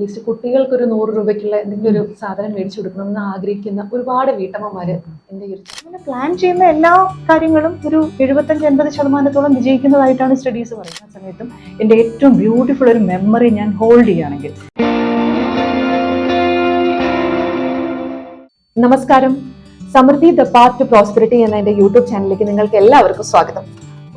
At least കുട്ടികൾക്ക് ഒരു നൂറ് രൂപയ്ക്കുള്ള എന്തെങ്കിലും ഒരു സാധനം മേടിച്ചു കൊടുക്കണമെന്ന് ആഗ്രഹിക്കുന്ന ഒരുപാട് വീട്ടമ്മമാര് എന്റെ ഈ അങ്ങനെ പ്ലാൻ ചെയ്യുന്ന എല്ലാ കാര്യങ്ങളും ഒരു എഴുപത്തഞ്ച് എൺപത് ശതമാനത്തോളം വിജയിക്കുന്നതായിട്ടാണ് സ്റ്റഡീസ് പറയുന്നത് ആ സമയത്തും എന്റെ ഏറ്റവും ബ്യൂട്ടിഫുൾ ഒരു മെമ്മറി ഞാൻ ഹോൾഡ് ചെയ്യുകയാണെങ്കിൽ. നമസ്കാരം. സമൃദ്ധി ദ പാർട്ട് ടു പ്രോസ്പെരിറ്റി എന്ന എന്റെ യൂട്യൂബ് ചാനലിലേക്ക് നിങ്ങൾക്ക് എല്ലാവർക്കും സ്വാഗതം.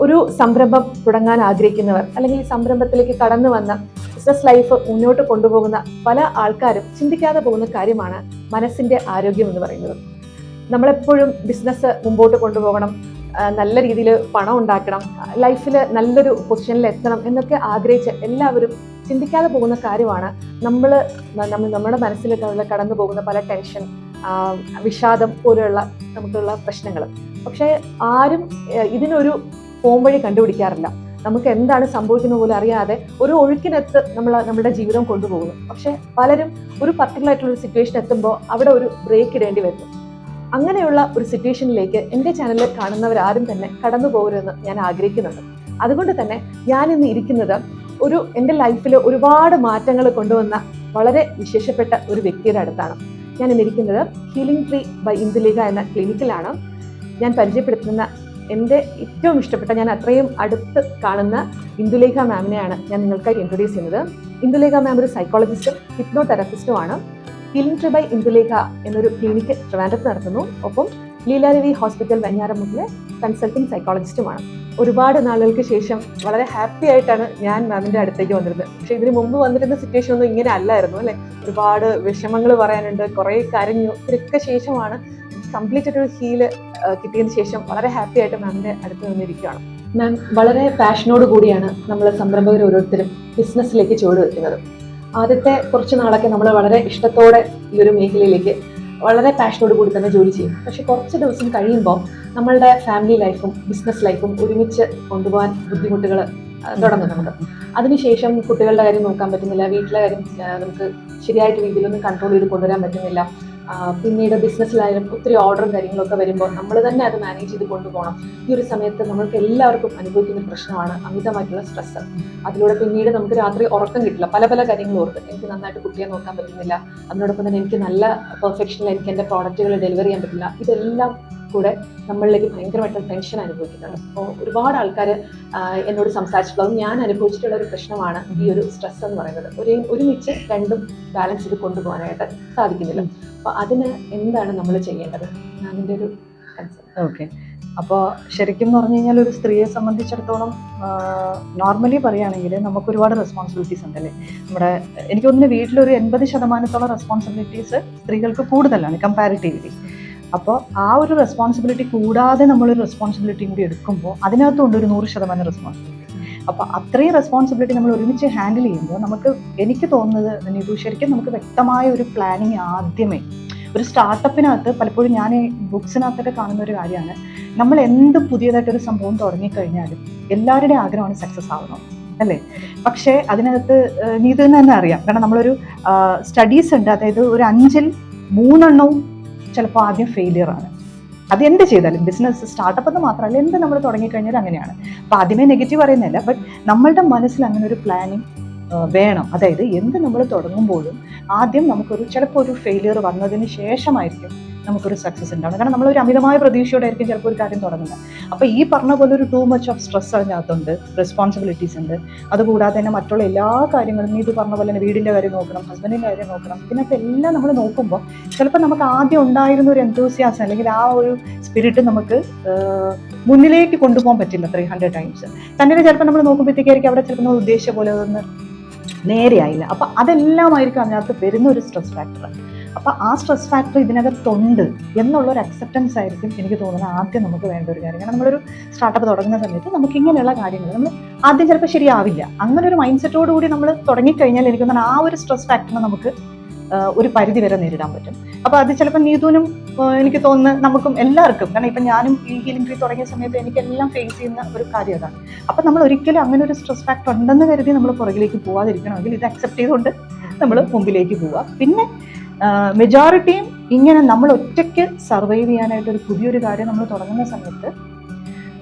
ഒരു സംരംഭം തുടങ്ങാൻ ആഗ്രഹിക്കുന്നവർ അല്ലെങ്കിൽ ഈ സംരംഭത്തിലേക്ക് കടന്നു വന്ന ബിസിനസ് ലൈഫ് മുന്നോട്ട് കൊണ്ടുപോകുന്ന പല ആൾക്കാരും ചിന്തിക്കാതെ പോകുന്ന കാര്യമാണ് മനസ്സിന്റെ ആരോഗ്യം എന്ന് പറയുന്നത്. നമ്മളെപ്പോഴും ബിസിനസ് മുമ്പോട്ട് കൊണ്ടുപോകണം നല്ല രീതിയിൽ പണം ഉണ്ടാക്കണം ലൈഫിൽ നല്ലൊരു പൊസിഷനിൽ എത്തണം എന്നൊക്കെ ആഗ്രഹിച്ച് എല്ലാവരും ചിന്തിക്കാതെ പോകുന്ന കാര്യമാണ് നമ്മൾ നമ്മുടെ മനസ്സിൽ കടന്നു പോകുന്ന പല ടെൻഷൻ വിഷാദം പോലെയുള്ള നമുക്കുള്ള പ്രശ്നങ്ങൾ പക്ഷേ ആരും ഇതിനൊരു പോംവഴി കണ്ടുപിടിക്കാറില്ല. നമുക്ക് എന്താണ് സംഭവിക്കുന്നത് പോലും അറിയാതെ ഒരു ഒഴുക്കിനെത്ത് നമ്മൾ നമ്മുടെ ജീവിതം കൊണ്ടുപോകുന്നു. പക്ഷെ പലരും ഒരു പർട്ടിക്കുലർ ആയിട്ടുള്ള ഒരു സിറ്റുവേഷൻ എത്തുമ്പോൾ അവിടെ ഒരു ബ്രേക്ക് ഇടേണ്ടി വരുന്നു അങ്ങനെയുള്ള ഒരു സിറ്റുവേഷനിലേക്ക് എന്റെ ചാനലിൽ കാണുന്നവരാരും തന്നെ കടന്നു പോകരുതെന്ന് ഞാൻ ആഗ്രഹിക്കുന്നുണ്ട്. അതുകൊണ്ട് തന്നെ ഞാൻ ഇന്ന് ഇരിക്കുന്നത് ഒരു എന്റെ ലൈഫിൽ ഒരുപാട് മാറ്റങ്ങൾ കൊണ്ടുവന്ന വളരെ വിശേഷപ്പെട്ട ഒരു വ്യക്തിയുടെ അടുത്താണ്. ഞാൻ ഇന്നിരിക്കുന്നത് ഹീലിംഗ് ട്രീ ബൈ ഇന്ദുലേഖ എന്ന ക്ലിനിക്കിലാണ് ഞാൻ പരിചയപ്പെടുത്തുന്ന എന്റെ ഏറ്റവും ഇഷ്ടപ്പെട്ട ഞാൻ അത്രയും അടുത്ത് കാണുന്ന ഇന്ദുലേഖ മാമിനെയാണ് ഞാൻ നിങ്ങൾക്കായി ഇൻട്രൊഡ്യൂസ് ചെയ്യുന്നത്. ഇന്ദുലേഖ മാം ഒരു സൈക്കോളജിസ്റ്റും ഹിപ്നോ തെറാപ്പിസ്റ്റുമാണ് ഹീലിംഗ് ട്രീ ബൈ ഇന്ദുലേഖ എന്നൊരു ക്ലിനിക്ക് ട്രിവാൻഡ്രത്ത് നടത്തുന്നു. ഒപ്പം ലീലാരവി ഹോസ്പിറ്റൽ വെഞ്ഞാറമുട്ടിലെ കൺസൾട്ടിംഗ് സൈക്കോളജിസ്റ്റുമാണ് ഒരുപാട് നാളുകൾക്ക് ശേഷം വളരെ ഹാപ്പി ആയിട്ടാണ് ഞാൻ മാമിന്റെ അടുത്തേക്ക് വന്നിരുന്നത്. പക്ഷേ ഇതിന് മുമ്പ് വന്നിരുന്ന സിറ്റുവേഷൻ ഒന്നും ഇങ്ങനെ അല്ലായിരുന്നു അല്ലേ? ഒരുപാട് വിഷമങ്ങൾ പറയാനുണ്ട് കുറേ കരഞ്ഞു ഇതിനൊക്കെ ശേഷമാണ് കംപ്ലീറ്റ് ആയിട്ടൊരു ഹീൽ കിട്ടിയതിന് ശേഷം വളരെ ഹാപ്പി ആയിട്ട് മാമിന്റെ അടുത്ത് നിന്നിരിക്കുകയാണ്. മാം വളരെ പാഷനോട് കൂടിയാണ് നമ്മൾ സംരംഭകർ ഓരോരുത്തരും ബിസിനസ്സിലേക്ക് ചുവട് വെക്കുന്നത്. ആദ്യത്തെ കുറച്ച് നാളൊക്കെ നമ്മൾ വളരെ ഇഷ്ടത്തോടെ ഈ ഒരു മേഖലയിലേക്ക് വളരെ പാഷനോട് കൂടി തന്നെ ജോലി ചെയ്യും. പക്ഷെ കുറച്ച് ദിവസം കഴിയുമ്പോൾ നമ്മളുടെ ഫാമിലി ലൈഫും ബിസിനസ് ലൈഫും ഒരുമിച്ച് കൊണ്ടുപോകാൻ ബുദ്ധിമുട്ടുകൾ തുടങ്ങും നമുക്ക്. അതിനുശേഷം കുട്ടികളുടെ കാര്യം നോക്കാൻ പറ്റുന്നില്ല വീട്ടിലെ കാര്യം നമുക്ക് ശരിയായിട്ട് രീതിയിലൊന്നും കൺട്രോൾ ചെയ്ത് കൊണ്ടുവരാൻ പറ്റുന്നില്ല. പിന്നീട് ബിസിനസ്സിലായാലും ഒത്തിരി ഓർഡറും കാര്യങ്ങളൊക്കെ വരുമ്പോൾ നമ്മൾ തന്നെ അത് മാനേജ് ചെയ്ത് കൊണ്ടുപോകണം. ഈ ഒരു സമയത്ത് നമ്മൾക്ക് എല്ലാവർക്കും അനുഭവിക്കുന്ന പ്രശ്നമാണ് അമിതമായിട്ടുള്ള സ്ട്രെസ് അതിലൂടെ പിന്നീട് നമുക്ക് രാത്രി ഉറക്കം കിട്ടില്ല. പല പല കാര്യങ്ങളും ഓർത്ത് എനിക്ക് നന്നായിട്ട് കുട്ടിയെ നോക്കാൻ പറ്റുന്നില്ല. അതിനോടൊപ്പം തന്നെ എനിക്ക് നല്ല പെർഫെക്ഷനിൽ എനിക്ക് എന്റെ പ്രോഡക്റ്റുകൾ ഡെലിവർ ചെയ്യാൻ പറ്റില്ല. ഇതെല്ലാം കൂടെ നമ്മളിലേക്ക് ഭയങ്കരമായിട്ട് ടെൻഷൻ അനുഭവിക്കുന്നുണ്ട്. അപ്പോൾ ഒരുപാട് ആൾക്കാർ എന്നോട് സംസാരിച്ചിട്ടുള്ളത്. ഞാൻ അനുഭവിച്ചിട്ടുള്ള ഒരു പ്രശ്നമാണ് ഈ ഒരു സ്ട്രെസ് എന്ന് പറയുന്നത്. ഒരേ ഒരുമിച്ച് രണ്ടും ബാലൻസ് ചെയ്ത് കൊണ്ടുപോകാനായിട്ട് സാധിക്കുന്നില്ല. അപ്പോൾ അതിന് എന്താണ് നമ്മൾ ചെയ്യേണ്ടത്? അതിന്റെ ഒരു ഓക്കെ അപ്പോൾ ശരിക്കും പറഞ്ഞു കഴിഞ്ഞാൽ ഒരു സ്ത്രീയെ സംബന്ധിച്ചിടത്തോളം നോർമലി പറയുകയാണെങ്കിൽ നമുക്ക് ഒരുപാട് റെസ്പോൺസിബിലിറ്റീസ് ഉണ്ടല്ലേ? നമ്മുടെ എനിക്ക് തോന്നുന്നു വീട്ടിലൊരു എൺപത് ശതമാനത്തോളം റെസ്പോൺസിബിലിറ്റീസ് സ്ത്രീകൾക്ക് കൂടുതലാണ് കമ്പാരിറ്റീവ്ലി അപ്പോൾ ആ ഒരു റെസ്പോൺസിബിലിറ്റി കൂടാതെ നമ്മളൊരു റെസ്പോൺസിബിലിറ്റിയും കൂടി എടുക്കുമ്പോൾ അതിനകത്തുണ്ട് ഒരു നൂറ് ശതമാനം റെസ്പോൺസിബിലിറ്റി അപ്പോൾ അത്രയും റെസ്പോൺസിബിലിറ്റി നമ്മൾ ഒരുമിച്ച് ഹാൻഡിൽ ചെയ്യുമ്പോൾ നമുക്ക് എനിക്ക് തോന്നുന്നത് നിതു ശരിക്കും നമുക്ക് വ്യക്തമായ ഒരു പ്ലാനിങ് ആദ്യമേ. ഒരു സ്റ്റാർട്ടപ്പിനകത്ത് പലപ്പോഴും ഞാൻ ഈ ബുക്സിനകത്തൊക്കെ കാണുന്ന ഒരു കാര്യമാണ്. നമ്മൾ എന്ത് പുതിയതായിട്ടൊരു സംഭവം തുടങ്ങിക്കഴിഞ്ഞാലും എല്ലാവരുടെയും ആഗ്രഹമാണ് സക്സസ് ആവണം. അല്ലേ? പക്ഷേ അതിനകത്ത് നീതു തന്നെ അറിയാം. കാരണം നമ്മളൊരു സ്റ്റഡീസ് ഉണ്ട്. അതായത് ഒരു അഞ്ചിൽ മൂന്നെണ്ണവും ചിലപ്പോൾ ആദ്യം ഫെയിലിയർ ആണ്. അത് എന്ത് ചെയ്താലും ബിസിനസ് സ്റ്റാർട്ടപ്പ് എന്ന് മാത്രമല്ല എന്ത് നമ്മൾ തുടങ്ങിക്കഴിഞ്ഞാൽ അങ്ങനെയാണ്. അപ്പോൾ ആദ്യമേ നെഗറ്റീവ് പറയുന്നില്ല ബട്ട് നമ്മളുടെ മനസ്സിൽ അങ്ങനെ ഒരു പ്ലാനിങ് വേണം. അതായത് എന്ത് നമ്മൾ തുടങ്ങുമ്പോഴും ആദ്യം നമുക്കൊരു ചിലപ്പോൾ ഒരു ഫെയിലിയർ വന്നതിന് ശേഷമായിരിക്കും നമുക്കൊരു സക്സസ് ഉണ്ടാവണം. കാരണം നമ്മളൊരു അമിതമായ പ്രതീക്ഷയോടെ ആയിരിക്കും ചിലപ്പോൾ ഒരു കാര്യം തുടങ്ങുന്നത്. അപ്പോൾ ഈ പറഞ്ഞ പോലെ ഒരു ടൂ മച്ച് ഓഫ് സ്ട്രെസ് അതിനകത്തുണ്ട് റെസ്പോൺസിബിലിറ്റീസ് ഉണ്ട്. അതുകൂടാതെ തന്നെ മറ്റുള്ള എല്ലാ കാര്യങ്ങളും ഇത് പറഞ്ഞ പോലെ തന്നെ വീടിന്റെ കാര്യം നോക്കണം ഹസ്ബൻഡിന്റെ കാര്യം നോക്കണം ഇതിനകത്ത് എല്ലാം നമ്മൾ നോക്കുമ്പോൾ ചിലപ്പോൾ നമുക്ക് ആദ്യം ഉണ്ടായിരുന്ന ഒരു എന്തോസിയാസം അല്ലെങ്കിൽ ആ ഒരു സ്പിരിറ്റ് നമുക്ക് മുന്നിലേക്ക് കൊണ്ടുപോകാൻ പറ്റില്ല ത്രീ ഹൺഡ്രഡ് ടൈംസ് തന്നെ ചിലപ്പോൾ നമ്മൾ നോക്കുമ്പോഴത്തേക്കായിരിക്കും അവിടെ ചിലപ്പോൾ നമ്മൾ ഉദ്ദേശിച്ച പോലെ അതൊന്ന് നേരെയായില്ല. അപ്പം അതെല്ലാമായിരിക്കും അതിനകത്ത് വരുന്ന ഒരു സ്ട്രെസ് ഫാക്ടർ അപ്പം ആ സ്ട്രെസ് ഫാക്ടർ ഇതിനകത്തുണ്ട് എന്നുള്ള ഒരു അക്സെപ്റ്റൻസ് ആയിരിക്കും എനിക്ക് തോന്നുന്നത് ആദ്യം നമുക്ക് വേണ്ട ഒരു കാര്യം. കാരണം നമ്മളൊരു സ്റ്റാർട്ടപ്പ് തുടങ്ങുന്ന സമയത്ത് നമുക്ക് ഇങ്ങനെയുള്ള കാര്യങ്ങൾ നമ്മൾ ആദ്യം ചിലപ്പോൾ ശരിയാവില്ല. അങ്ങനെ ഒരു മൈൻഡ് സെറ്റോട് കൂടി നമ്മൾ തുടങ്ങിക്കഴിഞ്ഞാൽ എനിക്ക് തോന്നുന്നു ആ ഒരു സ്ട്രെസ് ഫാക്ടറിനെ നമുക്ക് ഒരു പരിധി വരെ നേരിടാൻ പറ്റും. അപ്പോൾ അത് ചിലപ്പോൾ നീതുവിനും എനിക്ക് തോന്നുന്നു നമുക്കും എല്ലാവർക്കും കാരണം ഇപ്പം ഞാനും ഈ ഹീലിംഗ് ട്രീ തുടങ്ങിയ സമയത്ത് എനിക്കെല്ലാം ഫേസ് ചെയ്യുന്ന ഒരു കാര്യം അതാണ്. അപ്പം നമ്മൾ ഒരിക്കലും അങ്ങനെ ഒരു സ്ട്രെസ് ഫാക്ടർ ഉണ്ടെന്ന് കരുതി നമ്മൾ പുറകിലേക്ക് പോവാതിരിക്കണമെങ്കിൽ ഇത് അക്സെപ്റ്റ് ചെയ്തുകൊണ്ട് നമ്മൾ മുമ്പിലേക്ക് പോവുക പിന്നെ മെജോറിറ്റിയും ഇങ്ങനെ നമ്മൾ ഒറ്റയ്ക്ക് സർവൈവ് ചെയ്യാനായിട്ട് ഒരു പുതിയൊരു കാര്യം നമ്മൾ തുടങ്ങുന്ന സമയത്ത്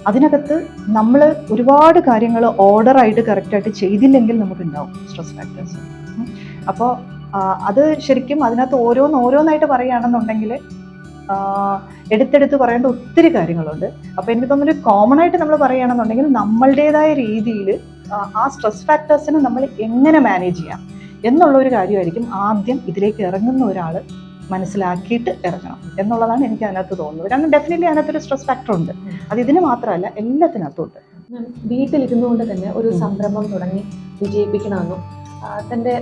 അതിനകത്ത് നമ്മൾ ഒരുപാട് കാര്യങ്ങൾ ഓർഡറായിട്ട് കറക്റ്റായിട്ട് ചെയ്തില്ലെങ്കിൽ നമുക്ക് ഉണ്ടാവും സ്ട്രെസ് ഫാക്ടേഴ്സ് അപ്പോൾ അത് ശരിക്കും അതിനകത്ത് ഓരോന്ന് ഓരോന്നായിട്ട് പറയുകയാണെന്നുണ്ടെങ്കിൽ എടുത്തെടുത്ത് പറയേണ്ട ഒത്തിരി കാര്യങ്ങളുണ്ട്. അപ്പോൾ എനിക്ക് തോന്നുന്നു കോമൺ ആയിട്ട് നമ്മൾ പറയുകയാണെന്നുണ്ടെങ്കിൽ നമ്മളുടേതായ രീതിയിൽ ആ സ്ട്രെസ് ഫാക്ടേഴ്സിനെ നമ്മൾ എങ്ങനെ മാനേജ് ചെയ്യാം? എന്നുള്ള ഒരു കാര്യമായിരിക്കും ആദ്യം ഇതിലേക്ക് ഇറങ്ങുന്ന ഒരാൾ മനസ്സിലാക്കിയിട്ട് ഇറങ്ങണം. എന്നുള്ളതാണ് എനിക്ക് അതിനകത്ത് തോന്നുന്നത്. കാരണം ഡെഫിനറ്റ്ലി അതിനകത്തൊരു സ്ട്രെസ് ഫാക്ടർ ഉണ്ട്. അത് ഇതിന് മാത്രമല്ല എല്ലാത്തിനകത്തും ഉണ്ട് മാം, വീട്ടിലിരുന്നുകൊണ്ട് തന്നെ ഒരു സംരംഭം തുടങ്ങി വിജയിപ്പിക്കണമെന്നും തന്റെ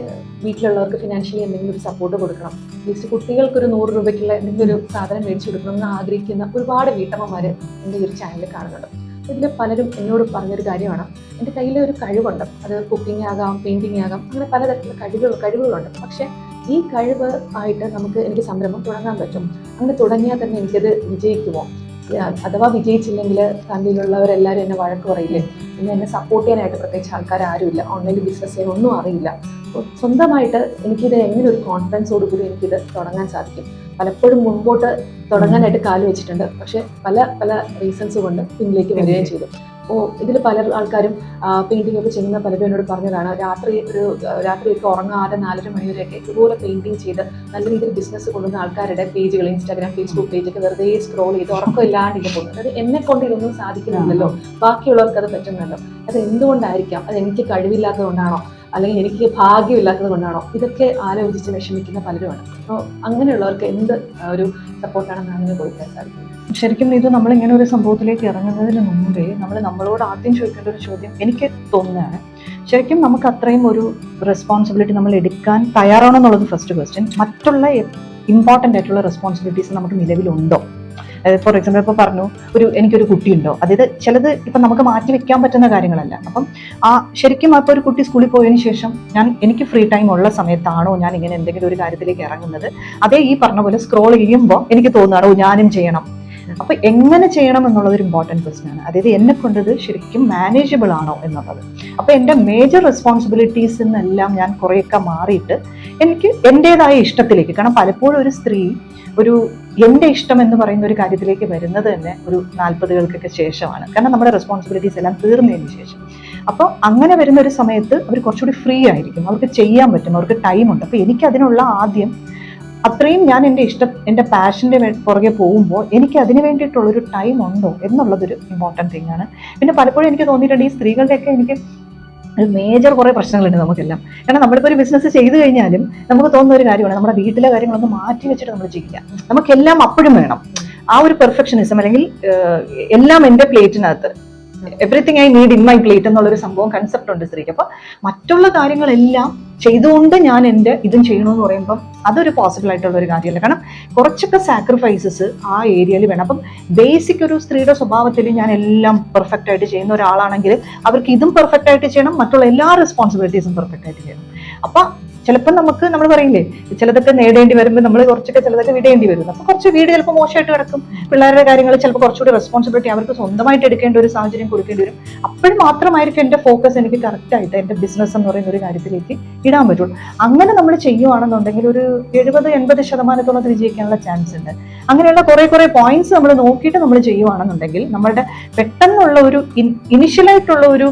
വീട്ടിലുള്ളവർക്ക് ഫിനാൻഷ്യലി എന്തെങ്കിലും ഒരു സപ്പോർട്ട് കൊടുക്കണം. അറ്റ്ലീസ്റ്റ് കുട്ടികൾക്ക് ഒരു നൂറ് രൂപയ്ക്കുള്ള എന്തെങ്കിലും ഒരു സാധനം മേടിച്ചു കൊടുക്കണം എന്ന് ആഗ്രഹിക്കുന്ന ഒരുപാട് വീട്ടമ്മമാർ എന്റെ ഈ ഒരു ചാനലിൽ കാണുന്നുണ്ട്. ഇതിൽ പലരും എന്നോട് പറഞ്ഞൊരു കാര്യമാണ്. എന്റെ കയ്യിൽ ഒരു കഴിവുണ്ട്. അത് കുക്കിംഗ് ആകാം പെയിന്റിംഗ് ആകാം അങ്ങനെ പലതരത്തിലുള്ള കഴിവുകൾ കഴിവുകളുണ്ട്. പക്ഷേ ഈ കഴിവ് ആയിട്ട് നമുക്ക് എനിക്ക് സംരംഭം തുടങ്ങാൻ പറ്റും. അങ്ങനെ തുടങ്ങിയാൽ തന്നെ എനിക്കത് വിജയിക്കുമോ? അഥവാ വിജയിച്ചില്ലെങ്കിൽ തന്നിലുള്ളവരെല്ലാവരും എന്നെ വഴക്ക് പറയില്ലേ? പിന്നെ എന്നെ സപ്പോർട്ട് ചെയ്യാനായിട്ട് പ്രത്യേകിച്ച് ആൾക്കാർ ആരുമില്ല. ഓൺലൈൻ ബിസിനസ് ചെയ്യാൻ ഒന്നും അറിയില്ല. സ്വന്തമായിട്ട് എനിക്കിത് എങ്ങനെ ഒരു കോൺഫിഡൻസോട് കൂടി എനിക്കിത് തുടങ്ങാൻ സാധിക്കും? പലപ്പോഴും മുൻപോട്ട് തുടങ്ങാനായിട്ട് കാൽ വെച്ചിട്ടുണ്ട്. പക്ഷെ പല പല റീസൺസ് കൊണ്ട് പിന്നിലേക്ക് വരികയും ചെയ്തു. അപ്പോൾ ഇതിൽ പല ആൾക്കാരും പെയിന്റിംഗ് ഒക്കെ ചെയ്യുന്ന പലരും എന്നോട് പറഞ്ഞതാണ് രാത്രി ഒരു രാത്രി രാത്രിയൊക്കെ ഉറങ്ങാതെ നാലര മണിവരെയൊക്കെ ഇതുപോലെ പെയിന്റിംഗ് ചെയ്ത് നല്ല രീതിയിൽ ബിസിനസ് കൊണ്ടുവന്ന ആൾക്കാരുടെ പേജുകൾ ഇൻസ്റ്റാഗ്രാം ഫേസ്ബുക്ക് പേജൊക്കെ വെറുതെ സ്ക്രോൾ ചെയ്ത് ഉറക്കം ഇല്ലാണ്ട് പോകുന്നത് അത് എന്നെ കൊണ്ട് ഇതൊന്നും സാധിക്കുന്നില്ലല്ലോ. ബാക്കിയുള്ളവർക്ക് അത് പറ്റുന്നല്ലോ അത് എന്തുകൊണ്ടായിരിക്കാം അത് എനിക്ക് കഴിവില്ലാത്തത് കൊണ്ടാണോ? അല്ലെങ്കിൽ എനിക്ക് ഭാഗ്യമില്ലാത്തത് കൊണ്ടാണോ? ഇതൊക്കെ ആലോചിച്ച് വിഷമിക്കുന്ന പലരുമാണ്. അപ്പോൾ അങ്ങനെയുള്ളവർക്ക് എന്ത് ഒരു സപ്പോർട്ടാണ് മാമിന് കൊടുക്കാൻ സാധിക്കുന്നത്? ശരിക്കും ഇത് നമ്മളിങ്ങനെ ഒരു സംഭവത്തിലേക്ക് ഇറങ്ങുന്നതിന് മുമ്പേ നമ്മൾ നമ്മളോട് ആദ്യം ചോദിക്കേണ്ട ഒരു ചോദ്യം എനിക്ക് തോന്നുകയാണ്. ശരിക്കും നമുക്ക് അത്രയും ഒരു റെസ്പോൺസിബിലിറ്റി നമ്മൾ എടുക്കാൻ തയ്യാറാണോ എന്നുള്ളത് ഫസ്റ്റ് ക്വസ്റ്റ്യൻ മറ്റുള്ള ഇമ്പോർട്ടന്റ് ആയിട്ടുള്ള റെസ്പോൺസിബിലിറ്റീസ് നമുക്ക് നിലവിലുണ്ടോ? ഫോർ എക്സാമ്പിൾ ഇപ്പോൾ പറഞ്ഞു ഒരു എനിക്കൊരു കുട്ടിയുണ്ടോ? അതായത് ചിലത് ഇപ്പം നമുക്ക് മാറ്റി വെക്കാൻ പറ്റുന്ന കാര്യങ്ങളല്ല. അപ്പം ആ ശരിക്കും അപ്പോൾ ഒരു കുട്ടി സ്കൂളിൽ പോയതിന് ശേഷം ഞാൻ എനിക്ക് ഫ്രീ ടൈം ഉള്ള സമയത്താണോ ഞാൻ ഇങ്ങനെ എന്തെങ്കിലും ഒരു കാര്യത്തിലേക്ക് ഇറങ്ങുന്നത്? അതേ ഈ പറഞ്ഞ പോലെ സ്ക്രോൾ ചെയ്യുമ്പോൾ എനിക്ക് തോന്നാറോ ഞാനും ചെയ്യണം. അപ്പൊ എങ്ങനെ ചെയ്യണം എന്നുള്ളത് ഒരു ഇമ്പോർട്ടന്റ് ക്വസ്റ്റ്യൻ ആണ്. അതായത് എന്നെ കൊണ്ടത് ശരിക്കും മാനേജബിൾ ആണോ എന്നുള്ളത്. അപ്പൊ എന്റെ മേജർ റെസ്പോൺസിബിലിറ്റീസ് എന്നെല്ലാം ഞാൻ കുറേയൊക്കെ മാറിയിട്ട് എനിക്ക് എന്റെതായ ഇഷ്ടത്തിലേക്ക് കാരണം പലപ്പോഴും ഒരു സ്ത്രീ ഒരു എന്റെ ഇഷ്ടം എന്ന് പറയുന്ന ഒരു കാര്യത്തിലേക്ക് വരുന്നത് തന്നെ ഒരു നാൽപ്പതുകൾക്കൊക്കെ ശേഷമാണ്. കാരണം നമ്മുടെ റെസ്പോൺസിബിലിറ്റീസ് എല്ലാം തീർന്നതിന് ശേഷം. അപ്പോൾ അങ്ങനെ വരുന്ന ഒരു സമയത്ത് അവർ കുറച്ചുകൂടി ഫ്രീ ആയിരിക്കും. അവർക്ക് ചെയ്യാൻ പറ്റും. അവർക്ക് ടൈമുണ്ട് അപ്പോൾ എനിക്ക് അതിനുള്ള ആദ്യം അത്രയും ഞാൻ എന്റെ ഇഷ്ടം എന്റെ പാഷന്റെ പുറകെ പോകുമ്പോൾ എനിക്ക് അതിന് വേണ്ടിയിട്ടുള്ളൊരു ടൈം ഉണ്ടോ എന്നുള്ളതൊരു ഇമ്പോർട്ടന്റ് തിങ് ആണ്. പിന്നെ പലപ്പോഴും എനിക്ക് തോന്നിയിട്ടുണ്ട് ഈ സ്ത്രീകളുടെയൊക്കെ എനിക്ക് ഒരു മേജർ കുറേ പ്രശ്നങ്ങളുണ്ട് നമുക്കെല്ലാം. കാരണം നമ്മളിപ്പോൾ ഒരു ബിസിനസ് ചെയ്തു കഴിഞ്ഞാലും നമുക്ക് തോന്നുന്ന ഒരു കാര്യമാണ് നമ്മുടെ വീട്ടിലെ കാര്യങ്ങളൊന്നും മാറ്റി വെച്ചിട്ട് നമ്മൾ ചെയ്യില്ല നമുക്കെല്ലാം അപ്പോഴും വേണം. ആ ഒരു പെർഫെക്ഷനിസം അല്ലെങ്കിൽ എല്ലാം എന്റെ പ്ലേറ്റിനകത്ത് everything I need in my plate എന്നുള്ളൊരു സംഭവം കൺസെപ്റ്റ് ഉണ്ട് സ്ത്രീക്ക്. അപ്പൊ മറ്റുള്ള കാര്യങ്ങളെല്ലാം ചെയ്തുകൊണ്ട് ഞാൻ എന്റെ ഇതും ചെയ്യണമെന്ന് പറയുമ്പം അതൊരു പോസിബിൾ ആയിട്ടുള്ള ഒരു കാര്യമല്ല. കാരണം കുറച്ചൊക്കെ സാക്രിഫൈസസ് ആ ഏരിയയിൽ വേണം. അപ്പം ബേസിക് ഒരു സ്ത്രീയുടെ സ്വഭാവത്തിൽ ഞാൻ എല്ലാം പെർഫെക്റ്റ് ആയിട്ട് ചെയ്യുന്ന ഒരാളാണെങ്കിൽ അവർക്ക് ഇതും പെർഫെക്റ്റ് ആയിട്ട് ചെയ്യണം. മറ്റുള്ള എല്ലാ റെസ്പോൺസിബിലിറ്റീസും പെർഫെക്റ്റ് ആയിട്ട് ചെയ്യണം. അപ്പൊ ചിലപ്പോൾ നമുക്ക് നമ്മൾ പറയില്ലേ ചിലതൊക്കെ നേടേണ്ടി വരുമ്പോൾ നമ്മൾ കുറച്ചൊക്കെ ചിലതൊക്കെ വിടേണ്ടി വരും. അപ്പോൾ കുറച്ച് വീട് ചിലപ്പോൾ മോശമായിട്ട് കിടക്കും. പിള്ളേരുടെ കാര്യങ്ങൾ ചിലപ്പോൾ കുറച്ചുകൂടി റെസ്പോൺസിബിലിറ്റി അവർക്ക് സ്വന്തമായിട്ട് എടുക്കേണ്ട ഒരു സാഹചര്യം കൊടുക്കേണ്ടി വരും. അപ്പോൾ മാത്രമായിരിക്കും എന്റെ ഫോക്കസ് എനിക്ക് കറക്റ്റായിട്ട് എന്റെ ബിസിനസ് എന്ന് പറയുന്ന ഒരു കാര്യത്തിലേക്ക് ഇടാൻ പറ്റുള്ളൂ. അങ്ങനെ നമ്മൾ ചെയ്യുവാണെന്നുണ്ടെങ്കിൽ ഒരു എഴുപത് എൺപത് ശതമാനത്തോളം വിജയിക്കാനുള്ള ചാൻസ് ഉണ്ട്. അങ്ങനെയുള്ള കുറേ കുറേ പോയിന്റ്സ് നമ്മൾ നോക്കിയിട്ട് നമ്മൾ ചെയ്യുവാണെന്നുണ്ടെങ്കിൽ നമ്മളുടെ പെട്ടെന്നുള്ള ഒരു ഇനിഷ്യലായിട്ടുള്ള ഒരു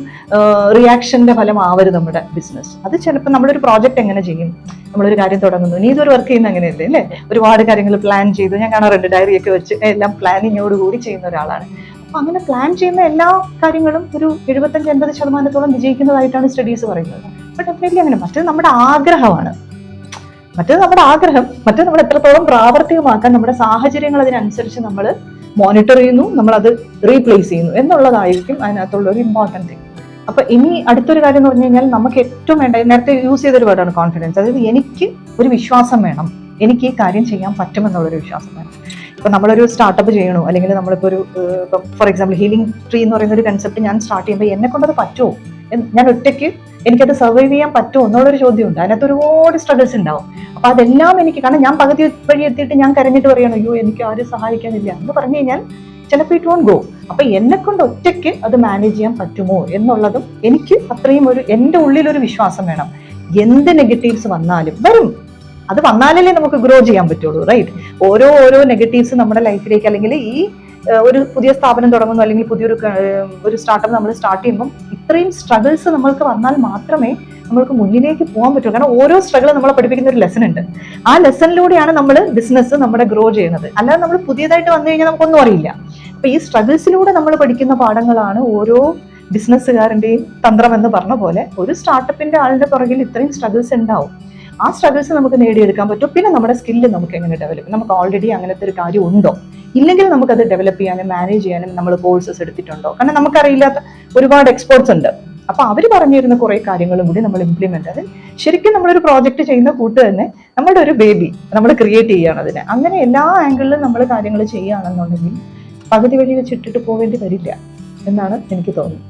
റിയാക്ഷന്റെ ഫലമാവരുത് നമ്മുടെ ബിസിനസ് അത് ചിലപ്പോൾ നമ്മളൊരു പ്രോജക്റ്റ് എങ്ങനെ ചെയ്യും. നമ്മളൊരു കാര്യം തുടങ്ങുന്നു. നീ ഇതൊരു വർക്ക് ചെയ്യുന്ന അങ്ങനെയല്ലേ അല്ലേ? ഒരുപാട് കാര്യങ്ങൾ പ്ലാൻ ചെയ്തു ഞാൻ കാണാറുണ്ട്. ഡയറി ഒക്കെ വെച്ച് എല്ലാം പ്ലാനിങ്ങോട് കൂടി ചെയ്യുന്ന ഒരാളാണ്. അപ്പൊ അങ്ങനെ പ്ലാൻ ചെയ്യുന്ന എല്ലാ കാര്യങ്ങളും ഒരു എഴുപത്തഞ്ച് എൺപത് ശതമാനത്തോളം വിജയിക്കുന്നതായിട്ടാണ് സ്റ്റഡീസ് പറയുന്നത്. അപ്പൊ ഡെഫിനറ്റ്ലി അങ്ങനെ. മറ്റത് നമ്മുടെ ആഗ്രഹമാണ്. മറ്റേത് നമ്മുടെ ആഗ്രഹം. മറ്റേത് നമ്മൾ എത്രത്തോളം പ്രാവർത്തികമാക്കാൻ നമ്മുടെ സാഹചര്യങ്ങൾ അതിനനുസരിച്ച് നമ്മൾ മോണിറ്റർ ചെയ്യുന്നു നമ്മൾ അത് റീപ്ലേസ് ചെയ്യുന്നു. എന്നുള്ളതായിരിക്കും അതിനകത്തുള്ള ഒരു ഇമ്പോർട്ടന്റ് തിങ് അപ്പൊ ഇനി അടുത്തൊരു കാര്യം എന്ന് പറഞ്ഞു കഴിഞ്ഞാൽ നമുക്ക് ഏറ്റവും വേണ്ട നേരത്തെ യൂസ് ചെയ്തൊരു വേർഡാണ് കോൺഫിഡൻസ് അതായത് എനിക്ക് ഒരു വിശ്വാസം വേണം. എനിക്ക് ഈ കാര്യം ചെയ്യാൻ പറ്റുമെന്നുള്ളൊരു വിശ്വാസം വേണം. ഇപ്പൊ നമ്മളൊരു സ്റ്റാർട്ടപ്പ് ചെയ്യണോ? അല്ലെങ്കിൽ നമ്മളിപ്പോൾ ഒരു ഫോർ എക്സാമ്പിൾ ഹീലിംഗ് ട്രീ എന്ന് പറയുന്ന ഒരു കൺസെപ്റ്റ് ഞാൻ സ്റ്റാർട്ട് ചെയ്യുമ്പോൾ എന്നെ കൊണ്ടത് പറ്റുമോ ഞാൻ ഒറ്റയ്ക്ക് എനിക്കത് സർവൈവ് ചെയ്യാൻ പറ്റുമോ എന്നുള്ളൊരു ചോദ്യമുണ്ട്. അതിനകത്ത് ഒരുപാട് സ്ട്രഗിൾസ് ഉണ്ടാവും. അപ്പൊ അതെല്ലാം എനിക്ക് കാരണം ഞാൻ പകുതി വഴി എത്തിയിട്ട് ഞാൻ കരഞ്ഞിട്ട് പറയണം അയ്യോ എനിക്ക് ആരും സഹായിക്കാനില്ല. എന്ന് പറഞ്ഞു കഴിഞ്ഞാൽ ചിലപ്പോൾ ഇറ്റ് വോണ്ട് ഗോ അപ്പൊ എന്നെ കൊണ്ട് ഒറ്റയ്ക്ക് അത് മാനേജ് ചെയ്യാൻ പറ്റുമോ എന്നുള്ളതും എനിക്ക് അത്രയും ഒരു എന്റെ ഉള്ളിലൊരു വിശ്വാസം വേണം. എന്ത് നെഗറ്റീവ്സ് വന്നാലും വരും. അത് വന്നാലല്ലേ നമുക്ക് ഗ്രോ ചെയ്യാൻ പറ്റുള്ളൂ റൈറ്റ് ഓരോ ഓരോ നെഗറ്റീവ്സ് നമ്മുടെ ലൈഫിലേക്ക് അല്ലെങ്കിൽ ഈ ഒരു പുതിയ സ്ഥാപനം തുടങ്ങുന്നു അല്ലെങ്കിൽ പുതിയൊരു ഒരു സ്റ്റാർട്ടപ്പ് നമ്മൾ സ്റ്റാർട്ട് ചെയ്യുമ്പോൾ ഇത്രയും സ്ട്രഗിൾസ് നമ്മൾക്ക് വന്നാൽ മാത്രമേ നമ്മൾക്ക് മുന്നിലേക്ക് പോകാൻ പറ്റുള്ളൂ കാരണം ഓരോ സ്ട്രഗിൾ നമ്മളെ പഠിപ്പിക്കുന്ന ഒരു ലെസൺ ഉണ്ട്. ആ ലെസണിലൂടെയാണ് നമ്മൾ ബിസിനസ് നമ്മുടെ ഗ്രോ ചെയ്യുന്നത്. അല്ലാതെ നമ്മൾ പുതിയതായിട്ട് വന്നു കഴിഞ്ഞാൽ നമുക്കൊന്നും അറിയില്ല. അപ്പൊ ഈ സ്ട്രഗിൾസിലൂടെ നമ്മൾ പഠിക്കുന്ന പാഠങ്ങളാണ് ഓരോ ബിസിനസ്സുകാരന്റെയും തന്ത്രം എന്ന് പറഞ്ഞ പോലെ ഒരു സ്റ്റാർട്ടപ്പിന്റെ ആളുടെ പുറകിൽ ഇത്രയും സ്ട്രഗിൾസ് ഉണ്ടാവും. ആ സ്ട്രഗിൾസ് നമുക്ക് നേടിയെടുക്കാൻ പറ്റും. പിന്നെ നമ്മുടെ സ്കില്ല് നമുക്ക് എങ്ങനെ ഡെവലപ്പ് നമുക്ക് ഓൾറെഡി അങ്ങനത്തെ ഒരു കാര്യം ഉണ്ടോ ഇല്ലെങ്കിൽ നമുക്കത് ഡെവലപ്പ് ചെയ്യാനും മാനേജ് ചെയ്യാനും നമ്മൾ കോഴ്സസ് എടുത്തിട്ടുണ്ടോ? കാരണം നമുക്കറിയില്ലാത്ത ഒരുപാട് എക്സ്പേർട്സ് ഉണ്ട്. അപ്പൊ അവർ പറഞ്ഞിരുന്ന കുറെ കാര്യങ്ങളും കൂടി നമ്മൾ ഇംപ്ലിമെന്റ് അത് ശരിക്കും നമ്മളൊരു പ്രോജക്റ്റ് ചെയ്യുന്ന കൂട്ട് തന്നെ നമ്മുടെ ഒരു ബേബി നമ്മൾ ക്രിയേറ്റ് ചെയ്യുകയാണ് അതിനെ. അങ്ങനെ എല്ലാ ആംഗിളിലും നമ്മൾ കാര്യങ്ങൾ ചെയ്യുകയാണെന്നുണ്ടെങ്കിൽ പകുതി വഴി വെച്ചിട്ടിട്ട് പോവേണ്ടി വരില്ല എന്നാണ് എനിക്ക് തോന്നുന്നത്.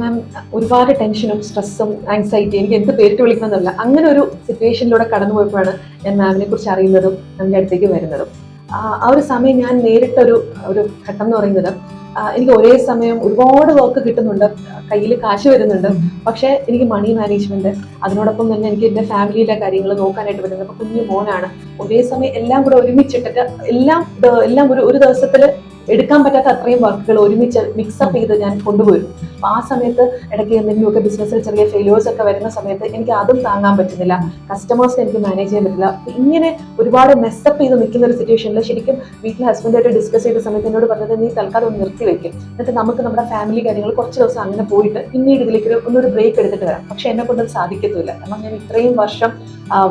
മാം ഒരുപാട് ടെൻഷനും സ്ട്രെസ്സും ആങ്സൈറ്റി എനിക്ക് എന്ത് പേരിട്ട് വിളിക്കണമെന്നല്ല അങ്ങനെ ഒരു സിറ്റുവേഷനിലൂടെ കടന്നു പോയപ്പോഴാണ് ഞാൻ മാമിനെ കുറിച്ച് അറിയുന്നതും നമ്മുടെ അടുത്തേക്ക് വരുന്നതും. ആ ഒരു സമയം ഞാൻ നേരിട്ടൊരു ഒരു ഘട്ടം എന്ന് പറയുന്നത് എനിക്ക് ഒരേ സമയം ഒരുപാട് വർക്ക് കിട്ടുന്നുണ്ട്. കയ്യിൽ കാശ് വരുന്നുണ്ട്. പക്ഷേ എനിക്ക് മണി മാനേജ്മെന്റ് അതിനോടൊപ്പം തന്നെ എനിക്ക് എന്റെ ഫാമിലിയിലെ കാര്യങ്ങൾ നോക്കാനായിട്ട് പറ്റുന്നുണ്ട് അപ്പൊ കുഞ്ഞു മോനാണ്. ഒരേ സമയം എല്ലാം കൂടെ ഒരുമിച്ചിട്ടിട്ട് എല്ലാം എല്ലാം ഒരു ഒരു ദിവസത്തിൽ എടുക്കാൻ പറ്റാത്ത അത്രയും വർക്കുകൾ ഒരുമിച്ച് മിക്സപ്പ് ചെയ്ത് ഞാൻ കൊണ്ടുപോയിരുന്നു ആ സമയത്ത് ഇടയ്ക്ക് എന്തെങ്കിലുമൊക്കെ ബിസിനസ്സിൽ ചെറിയ ഫെയിലിയേഴ്സ് ഒക്കെ വരുന്ന സമയത്ത് എനിക്ക് അതും താങ്ങാൻ പറ്റുന്നില്ല. കസ്റ്റമേഴ്സിനെ എനിക്ക് മാനേജ് ചെയ്യാൻ പറ്റില്ല. ഇങ്ങനെ ഒരുപാട് മെസ്സപ്പ് ചെയ്ത് നിൽക്കുന്ന ഒരു സിറ്റുവേഷനിൽ ശരിക്കും വീട്ടിൽ ഹസ്ബൻഡായിട്ട് ഡിസ്കസ് ചെയ്ത സമയത്ത് എന്നോട് പറഞ്ഞത് നീ തൽക്കാലം ഒന്ന് നിർത്തി വെക്കും. എന്നിട്ട് നമുക്ക് നമ്മുടെ ഫാമിലി കാര്യങ്ങൾ കുറച്ച് ദിവസം അങ്ങനെ പോയിട്ട് പിന്നീട് ഇതിലേക്ക് ഒന്നൊരു ബ്രേക്ക് എടുത്തിട്ട് വരാം. പക്ഷെ എന്നെ കൊണ്ട് സാധിക്കത്തില്ല കാരണം ഞാൻ ഇത്രയും വർഷം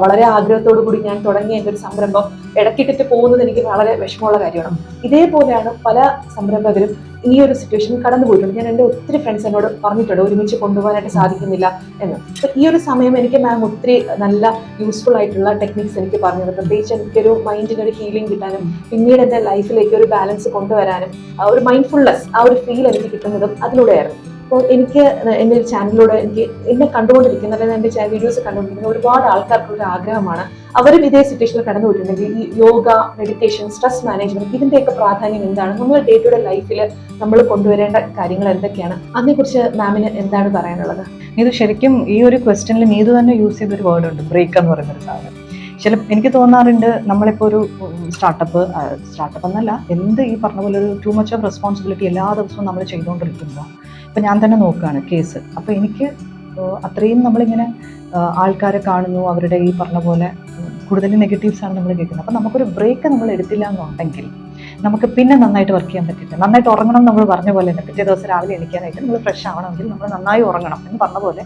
വളരെ ആഗ്രഹത്തോടു കൂടി ഞാൻ തുടങ്ങിയ എന്റെ ഒരു സംരംഭം ഇടയ്ക്കിട്ടിട്ട് പോകുന്നത് എനിക്ക് വളരെ വിഷമമുള്ള കാര്യമാണ്. ഇതേപോലെയാണ് പല സംരംഭകരും ഈ ഒരു സിറ്റുവേഷൻ കടന്നു പോയിട്ടുണ്ട്. ഞാൻ എന്റെ ഒത്തിരി ഫ്രണ്ട്സ് എന്നോട് പറഞ്ഞിട്ടുണ്ട് ഒരുമിച്ച് കൊണ്ടുപോകാനായിട്ട് സാധിക്കുന്നില്ല എന്ന്. അപ്പൊ ഈ ഒരു സമയം എനിക്ക് മാം ഒത്തിരി നല്ല യൂസ്ഫുൾ ആയിട്ടുള്ള ടെക്നിക്സ് എനിക്ക് പറഞ്ഞത് പ്രത്യേകിച്ച് എനിക്കൊരു മൈൻഡിന് ഒരു ഹീലിംഗ് കിട്ടാനും പിന്നീട് എന്റെ ലൈഫിലേക്ക് ഒരു ബാലൻസ് കൊണ്ടുവരാനും ഒരു മൈൻഡ്ഫുൾനെസ് ആ ഒരു ഫീൽ എനിക്ക് കിട്ടുന്നതും അതിലൂടെയായിരുന്നു. അപ്പോൾ എനിക്ക് എന്റെ ഒരു ചാനലിലൂടെ എനിക്ക് എന്നെ കണ്ടുകൊണ്ടിരിക്കുന്ന അല്ലെങ്കിൽ എന്റെ വീഡിയോസ് കണ്ടുകൊണ്ടിരിക്കുന്ന ഒരുപാട് ആൾക്കാർക്ക് ഒരു ആഗ്രഹമാണ്. അവരും ഇതേ സിറ്റുവേഷനിൽ കടന്നു പോയിട്ടുണ്ടെങ്കിൽ ഈ യോഗ മെഡിറ്റേഷൻ സ്ട്രെസ് മാനേജ്മെന്റ് ഇതിന്റെയൊക്കെ പ്രാധാന്യം എന്താണ്? നമ്മൾ ഡേ ടു ഡേ ലൈഫിൽ നമ്മൾ കൊണ്ടുവരേണ്ട കാര്യങ്ങൾ എന്തൊക്കെയാണ്? അതിനെക്കുറിച്ച് മാമിന് എന്താണ് പറയാനുള്ളത്? ഇത് ശരിക്കും ഈ ഒരു ക്വസ്റ്റ്യനിൽ നീതു തന്നെ യൂസ് ചെയ്ത ഒരു വേർഡ് ഉണ്ട്. ബ്രേക്ക് എന്ന് പറയുന്ന ഒരു സാധനം. ചില എനിക്ക് തോന്നാറുണ്ട് നമ്മളിപ്പോൾ ഒരു സ്റ്റാർട്ടപ്പ് സ്റ്റാർട്ടപ്പ് എന്നല്ല എന്ത് ഈ പറഞ്ഞ പോലെ ഒരു ടു മച്ച് ഓഫ് റെസ്പോൺസിബിലിറ്റി എല്ലാ ദിവസവും നമ്മൾ ചെയ്തുകൊണ്ടിരിക്കുമ്പോൾ ഇപ്പം ഞാൻ തന്നെ നോക്കുകയാണ് കേസ്. അപ്പോൾ എനിക്ക് അത്രയും നമ്മളിങ്ങനെ ആൾക്കാരെ കാണുന്നു അവരുടെ ഈ പറഞ്ഞ പോലെ കൂടുതൽ നെഗറ്റീവ്സാണ് നമ്മൾ കേൾക്കുന്നത്. അപ്പം നമുക്കൊരു ബ്രേക്ക് നമ്മൾ എടുത്തില്ല എന്നുണ്ടെങ്കിൽ നമുക്ക് പിന്നെ നന്നായിട്ട് വർക്ക് ചെയ്യാൻ പറ്റില്ല. നന്നായിട്ട് ഉറങ്ങണം നമ്മൾ പറഞ്ഞ പോലെ തന്നെ. പിറ്റേ ദിവസം രാവിലെ എണീക്കാനായിട്ട് നമ്മൾ ഫ്രഷ് ആവണമെങ്കിൽ നമ്മൾ നന്നായി ഉറങ്ങണം എന്ന് പറഞ്ഞ പോലെ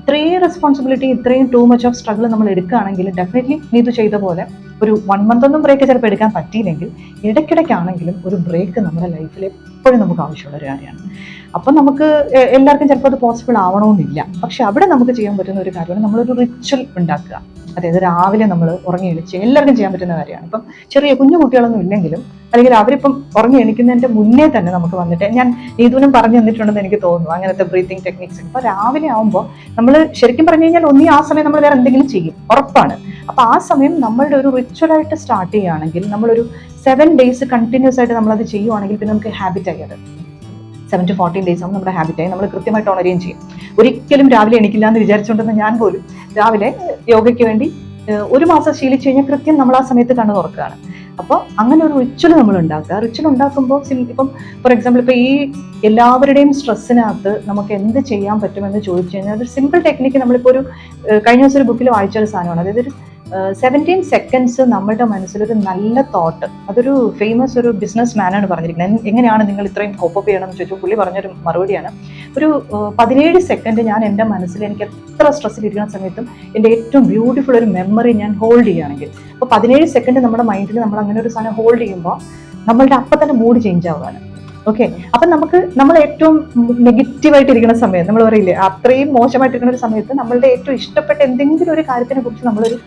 ഇത്രയും റെസ്പോൺസിബിലിറ്റി ഇത്രയും ടു മച്ച് ഓഫ് സ്ട്രഗിൾ നമ്മൾ എടുക്കുകയാണെങ്കിൽ ഡെഫിനറ്റ്ലി നീതു ചെയ്ത പോലെ ഒരു വൺ മന്ത് ഒന്നും ബ്രേക്ക് ചിലപ്പോൾ എടുക്കാൻ പറ്റിയില്ലെങ്കിൽ ഇടയ്ക്കിടയ്ക്കാണെങ്കിലും ഒരു ബ്രേക്ക് നമ്മുടെ ലൈഫിൽ എപ്പോഴും നമുക്ക് ആവശ്യമുള്ള ഒരു കാര്യമാണ്. അപ്പം നമുക്ക് എല്ലാവർക്കും ചിലപ്പോൾ അത് പോസിബിൾ ആവണമെന്നില്ല പക്ഷെ അവിടെ നമുക്ക് ചെയ്യാൻ പറ്റുന്ന ഒരു കാര്യമാണ് നമ്മളൊരു റിച്വൽ ഉണ്ടാക്കുക. അതായത് രാവിലെ നമ്മൾ ഉറങ്ങി എഴുച്ച് എല്ലാവർക്കും ചെയ്യാൻ പറ്റുന്ന കാര്യമാണ്. ഇപ്പം ചെറിയ കുഞ്ഞു കുട്ടികളൊന്നും ഇല്ലെങ്കിലും അല്ലെങ്കിൽ അവരിപ്പം ഉറങ്ങി എണിക്കുന്നതിന്റെ മുന്നേ തന്നെ നമുക്ക് വന്നിട്ട് ഞാൻ നീതുവിനും പറഞ്ഞു തന്നിട്ടുണ്ടെന്ന് എനിക്ക് തോന്നുന്നു അങ്ങനത്തെ ബ്രീത്തിങ് ടെക്നിക്സ് ഇപ്പൊ രാവിലെ ആവുമ്പോൾ നമ്മൾ ശരിക്കും പറഞ്ഞു കഴിഞ്ഞാൽ ഒന്നീ ആ സമയം നമ്മൾ വേറെ എന്തെങ്കിലും ചെയ്യും ഉറപ്പാണ്. അപ്പൊ ആ സമയം നമ്മളുടെ ഒരു റിച്വൽ ആയിട്ട് സ്റ്റാർട്ട് ചെയ്യുകയാണെങ്കിൽ നമ്മളൊരു സെവൻ ഡേയ്സ് കണ്ടിന്യൂസ് ആയിട്ട് നമ്മളത് ചെയ്യുവാണെങ്കിൽ പിന്നെ നമുക്ക് ഹാബിറ്റ് ആയി അത്. സെവൻ ടു ഫോർട്ടീൻ ഡേയ്സ് ആകുമ്പോൾ നമ്മുടെ ഹാബിറ്റായി നമ്മൾ കൃത്യമായിട്ട് ഉണരുകയും ചെയ്യും. ഒരിക്കലും രാവിലെ എണിക്കില്ല എന്ന് വിചാരിച്ചുകൊണ്ടെന്ന് ഞാൻ പോലും രാവിലെ യോഗയ്ക്ക് വേണ്ടി ഒരു മാസം ശീലിച്ചു കഴിഞ്ഞാൽ കൃത്യം നമ്മൾ ആ സമയത്ത് കണ്ണു തുറക്കുകയാണ്. അപ്പോൾ അങ്ങനെ ഒരു റിച്വൽ നമ്മൾ ഉണ്ടാക്കുക റിച്വൽ ഉണ്ടാക്കുമ്പോൾ ഇപ്പം ഫോർ എക്സാമ്പിൾ ഇപ്പോൾ ഈ എല്ലാവരുടെയും സ്ട്രെസ്സിനകത്ത് നമുക്ക് എന്ത് ചെയ്യാൻ പറ്റുമെന്ന് ചോദിച്ചു കഴിഞ്ഞാൽ ഒരു സിമ്പിൾ ടെക്നിക്ക് നമ്മളിപ്പോൾ ഒരു കഴിഞ്ഞ ദിവസം ഒരു ബുക്കിൽ വായിച്ച ഒരു സാധനമാണ്. അതായത് ഒരു സെവന്റീൻ സെക്കൻഡ്സ് നമ്മുടെ മനസ്സിലൊരു നല്ല തോട്ട് അതൊരു ഫേമസ് ഒരു ബിസിനസ് മാനാണ് പറഞ്ഞിരിക്കുന്നത്. എങ്ങനെയാണ് നിങ്ങൾ ഇത്രയും കോപ്പപ്പ് ചെയ്യണമെന്ന് ചോദിച്ചു. പുള്ളി പറഞ്ഞൊരു മറുപടിയാണ്. ഒരു പതിനേഴ് സെക്കൻഡ് ഞാൻ എന്റെ മനസ്സിൽ എനിക്ക് എത്ര സ്ട്രെസ്സിലിരിക്കുന്ന സമയത്തും എന്റെ ഏറ്റവും ബ്യൂട്ടിഫുൾ ഒരു മെമ്മറി ഞാൻ ഹോൾഡ് ചെയ്യുകയാണെങ്കിൽ അപ്പോൾ പതിനേഴ് സെക്കൻഡ് നമ്മുടെ മൈൻഡിൽ നമ്മൾ അങ്ങനെ ഒരു സാധനം ഹോൾഡ് ചെയ്യുമ്പോൾ നമ്മളുടെ അപ്പം തന്നെ മൂഡ് ചേഞ്ച് ആവുകയാണ്. ഓക്കെ അപ്പം നമുക്ക് നമ്മൾ ഏറ്റവും നെഗറ്റീവായിട്ട് ഇരിക്കുന്ന സമയം നമ്മൾ പറയില്ലേ അത്രയും മോശമായിട്ടിരിക്കുന്ന ഒരു സമയത്ത് നമ്മളുടെ ഏറ്റവും ഇഷ്ടപ്പെട്ട എന്തെങ്കിലും ഒരു കാര്യത്തിനെ കുറിച്ച് നമ്മളൊരു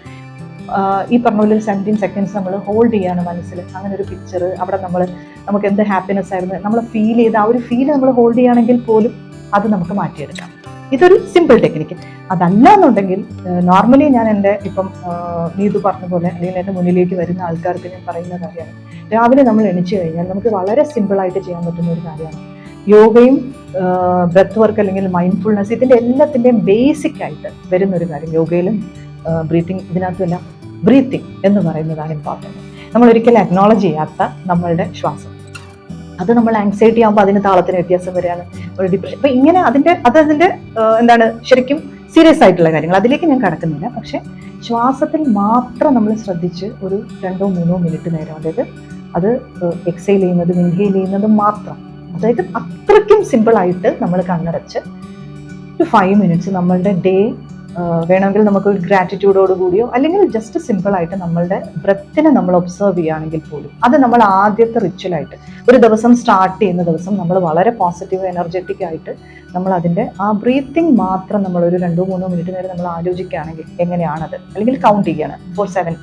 ഈ പറഞ്ഞ പോലെ ഒരു സെവന്റീൻ സെക്കൻഡ്സ് നമ്മൾ ഹോൾഡ് ചെയ്യാണ് മനസ്സിൽ അങ്ങനെ ഒരു പിക്ചർ അവിടെ നമ്മൾ നമുക്ക് എന്ത് ഹാപ്പിനെസ് ആയിരുന്നു നമ്മൾ ഫീൽ ചെയ്ത് ആ ഒരു ഫീൽ നമ്മൾ ഹോൾഡ് ചെയ്യുകയാണെങ്കിൽ പോലും അത് നമുക്ക് മാറ്റിയെടുക്കാം. ഇതൊരു സിമ്പിൾ ടെക്നിക്ക് അതല്ല എന്നുണ്ടെങ്കിൽ നോർമലി ഞാൻ എന്റെ ഇപ്പം നീതു പറഞ്ഞ പോലെ അല്ലെങ്കിൽ എന്റെ മുന്നിലേക്ക് വരുന്ന ആൾക്കാർക്ക് ഞാൻ പറയുന്ന കാര്യമാണ്. രാവിലെ നമ്മൾ എണിച്ചു കഴിഞ്ഞാൽ നമുക്ക് വളരെ സിമ്പിളായിട്ട് ചെയ്യാൻ പറ്റുന്ന ഒരു കാര്യമാണ്. യോഗയും ബ്രെത്ത് വർക്ക് അല്ലെങ്കിൽ മൈൻഡ്ഫുൾനെസ് ഇതിന്റെ എല്ലാത്തിന്റെയും ബേസിക് ആയിട്ട് വരുന്ന ഒരു കാര്യം. യോഗയിലും ബ്രീത്തിങ് ഇതിനകത്തുമെല്ലാം ബ്രീത്തിങ് എന്ന് പറയുന്നതാണ് ഇമ്പോർട്ടന്റ് നമ്മൾ ഒരിക്കലും അക്നോളജ് ചെയ്യാത്ത നമ്മളുടെ ശ്വാസം. അത് നമ്മൾ ആങ്സൈറ്റി ആകുമ്പോൾ അതിന് താളത്തിന് വ്യത്യാസം വരികയാണ്. ഒരു ഡിപ്രഷൻ അപ്പം ഇങ്ങനെ അതിന്റെ അത് അതിന്റെ എന്താണ് ശരിക്കും സീരിയസ് ആയിട്ടുള്ള കാര്യങ്ങൾ. അതിലേക്ക് ഞാൻ കടക്കുന്നില്ല. പക്ഷേ ശ്വാസത്തിൽ മാത്രം നമ്മൾ ശ്രദ്ധിച്ച് ഒരു രണ്ടോ മൂന്നോ മിനിറ്റ് നേരം അതായത് അത് എക്സൈൽ ചെയ്യുന്നതും ഇൻഹെയിൽ ചെയ്യുന്നതും മാത്രം. അതായത് അത്രയ്ക്കും സിമ്പിളായിട്ട് നമ്മൾ കണ്ണടച്ച് ഒരു ഫൈവ് മിനിറ്റ്സ് നമ്മളുടെ ഡേ വേണമെങ്കിൽ നമുക്ക് ഗ്രാറ്റിറ്റ്യൂഡോട് കൂടിയോ അല്ലെങ്കിൽ ജസ്റ്റ് സിമ്പിൾ ആയിട്ട് നമ്മളുടെ ബ്രത്തിനെ നമ്മൾ ഒബ്സർവ് ചെയ്യുകയാണെങ്കിൽ പോലും അത് നമ്മൾ ആദ്യത്തെ റിച്വലായിട്ട് ഒരു ദിവസം സ്റ്റാർട്ട് ചെയ്യുന്ന ദിവസം നമ്മൾ വളരെ പോസിറ്റീവ് എനർജറ്റിക് ആയിട്ട് നമ്മൾ അതിന്റെ ആ ബ്രീത്തിങ് മാത്രം നമ്മൾ ഒരു രണ്ടോ മൂന്നോ മിനിറ്റ് നേരം നമ്മൾ ആലോചിക്കുകയാണെങ്കിൽ എങ്ങനെയാണത്? അല്ലെങ്കിൽ കൗണ്ട് ചെയ്യാണ്. ഫോർ സെവൻ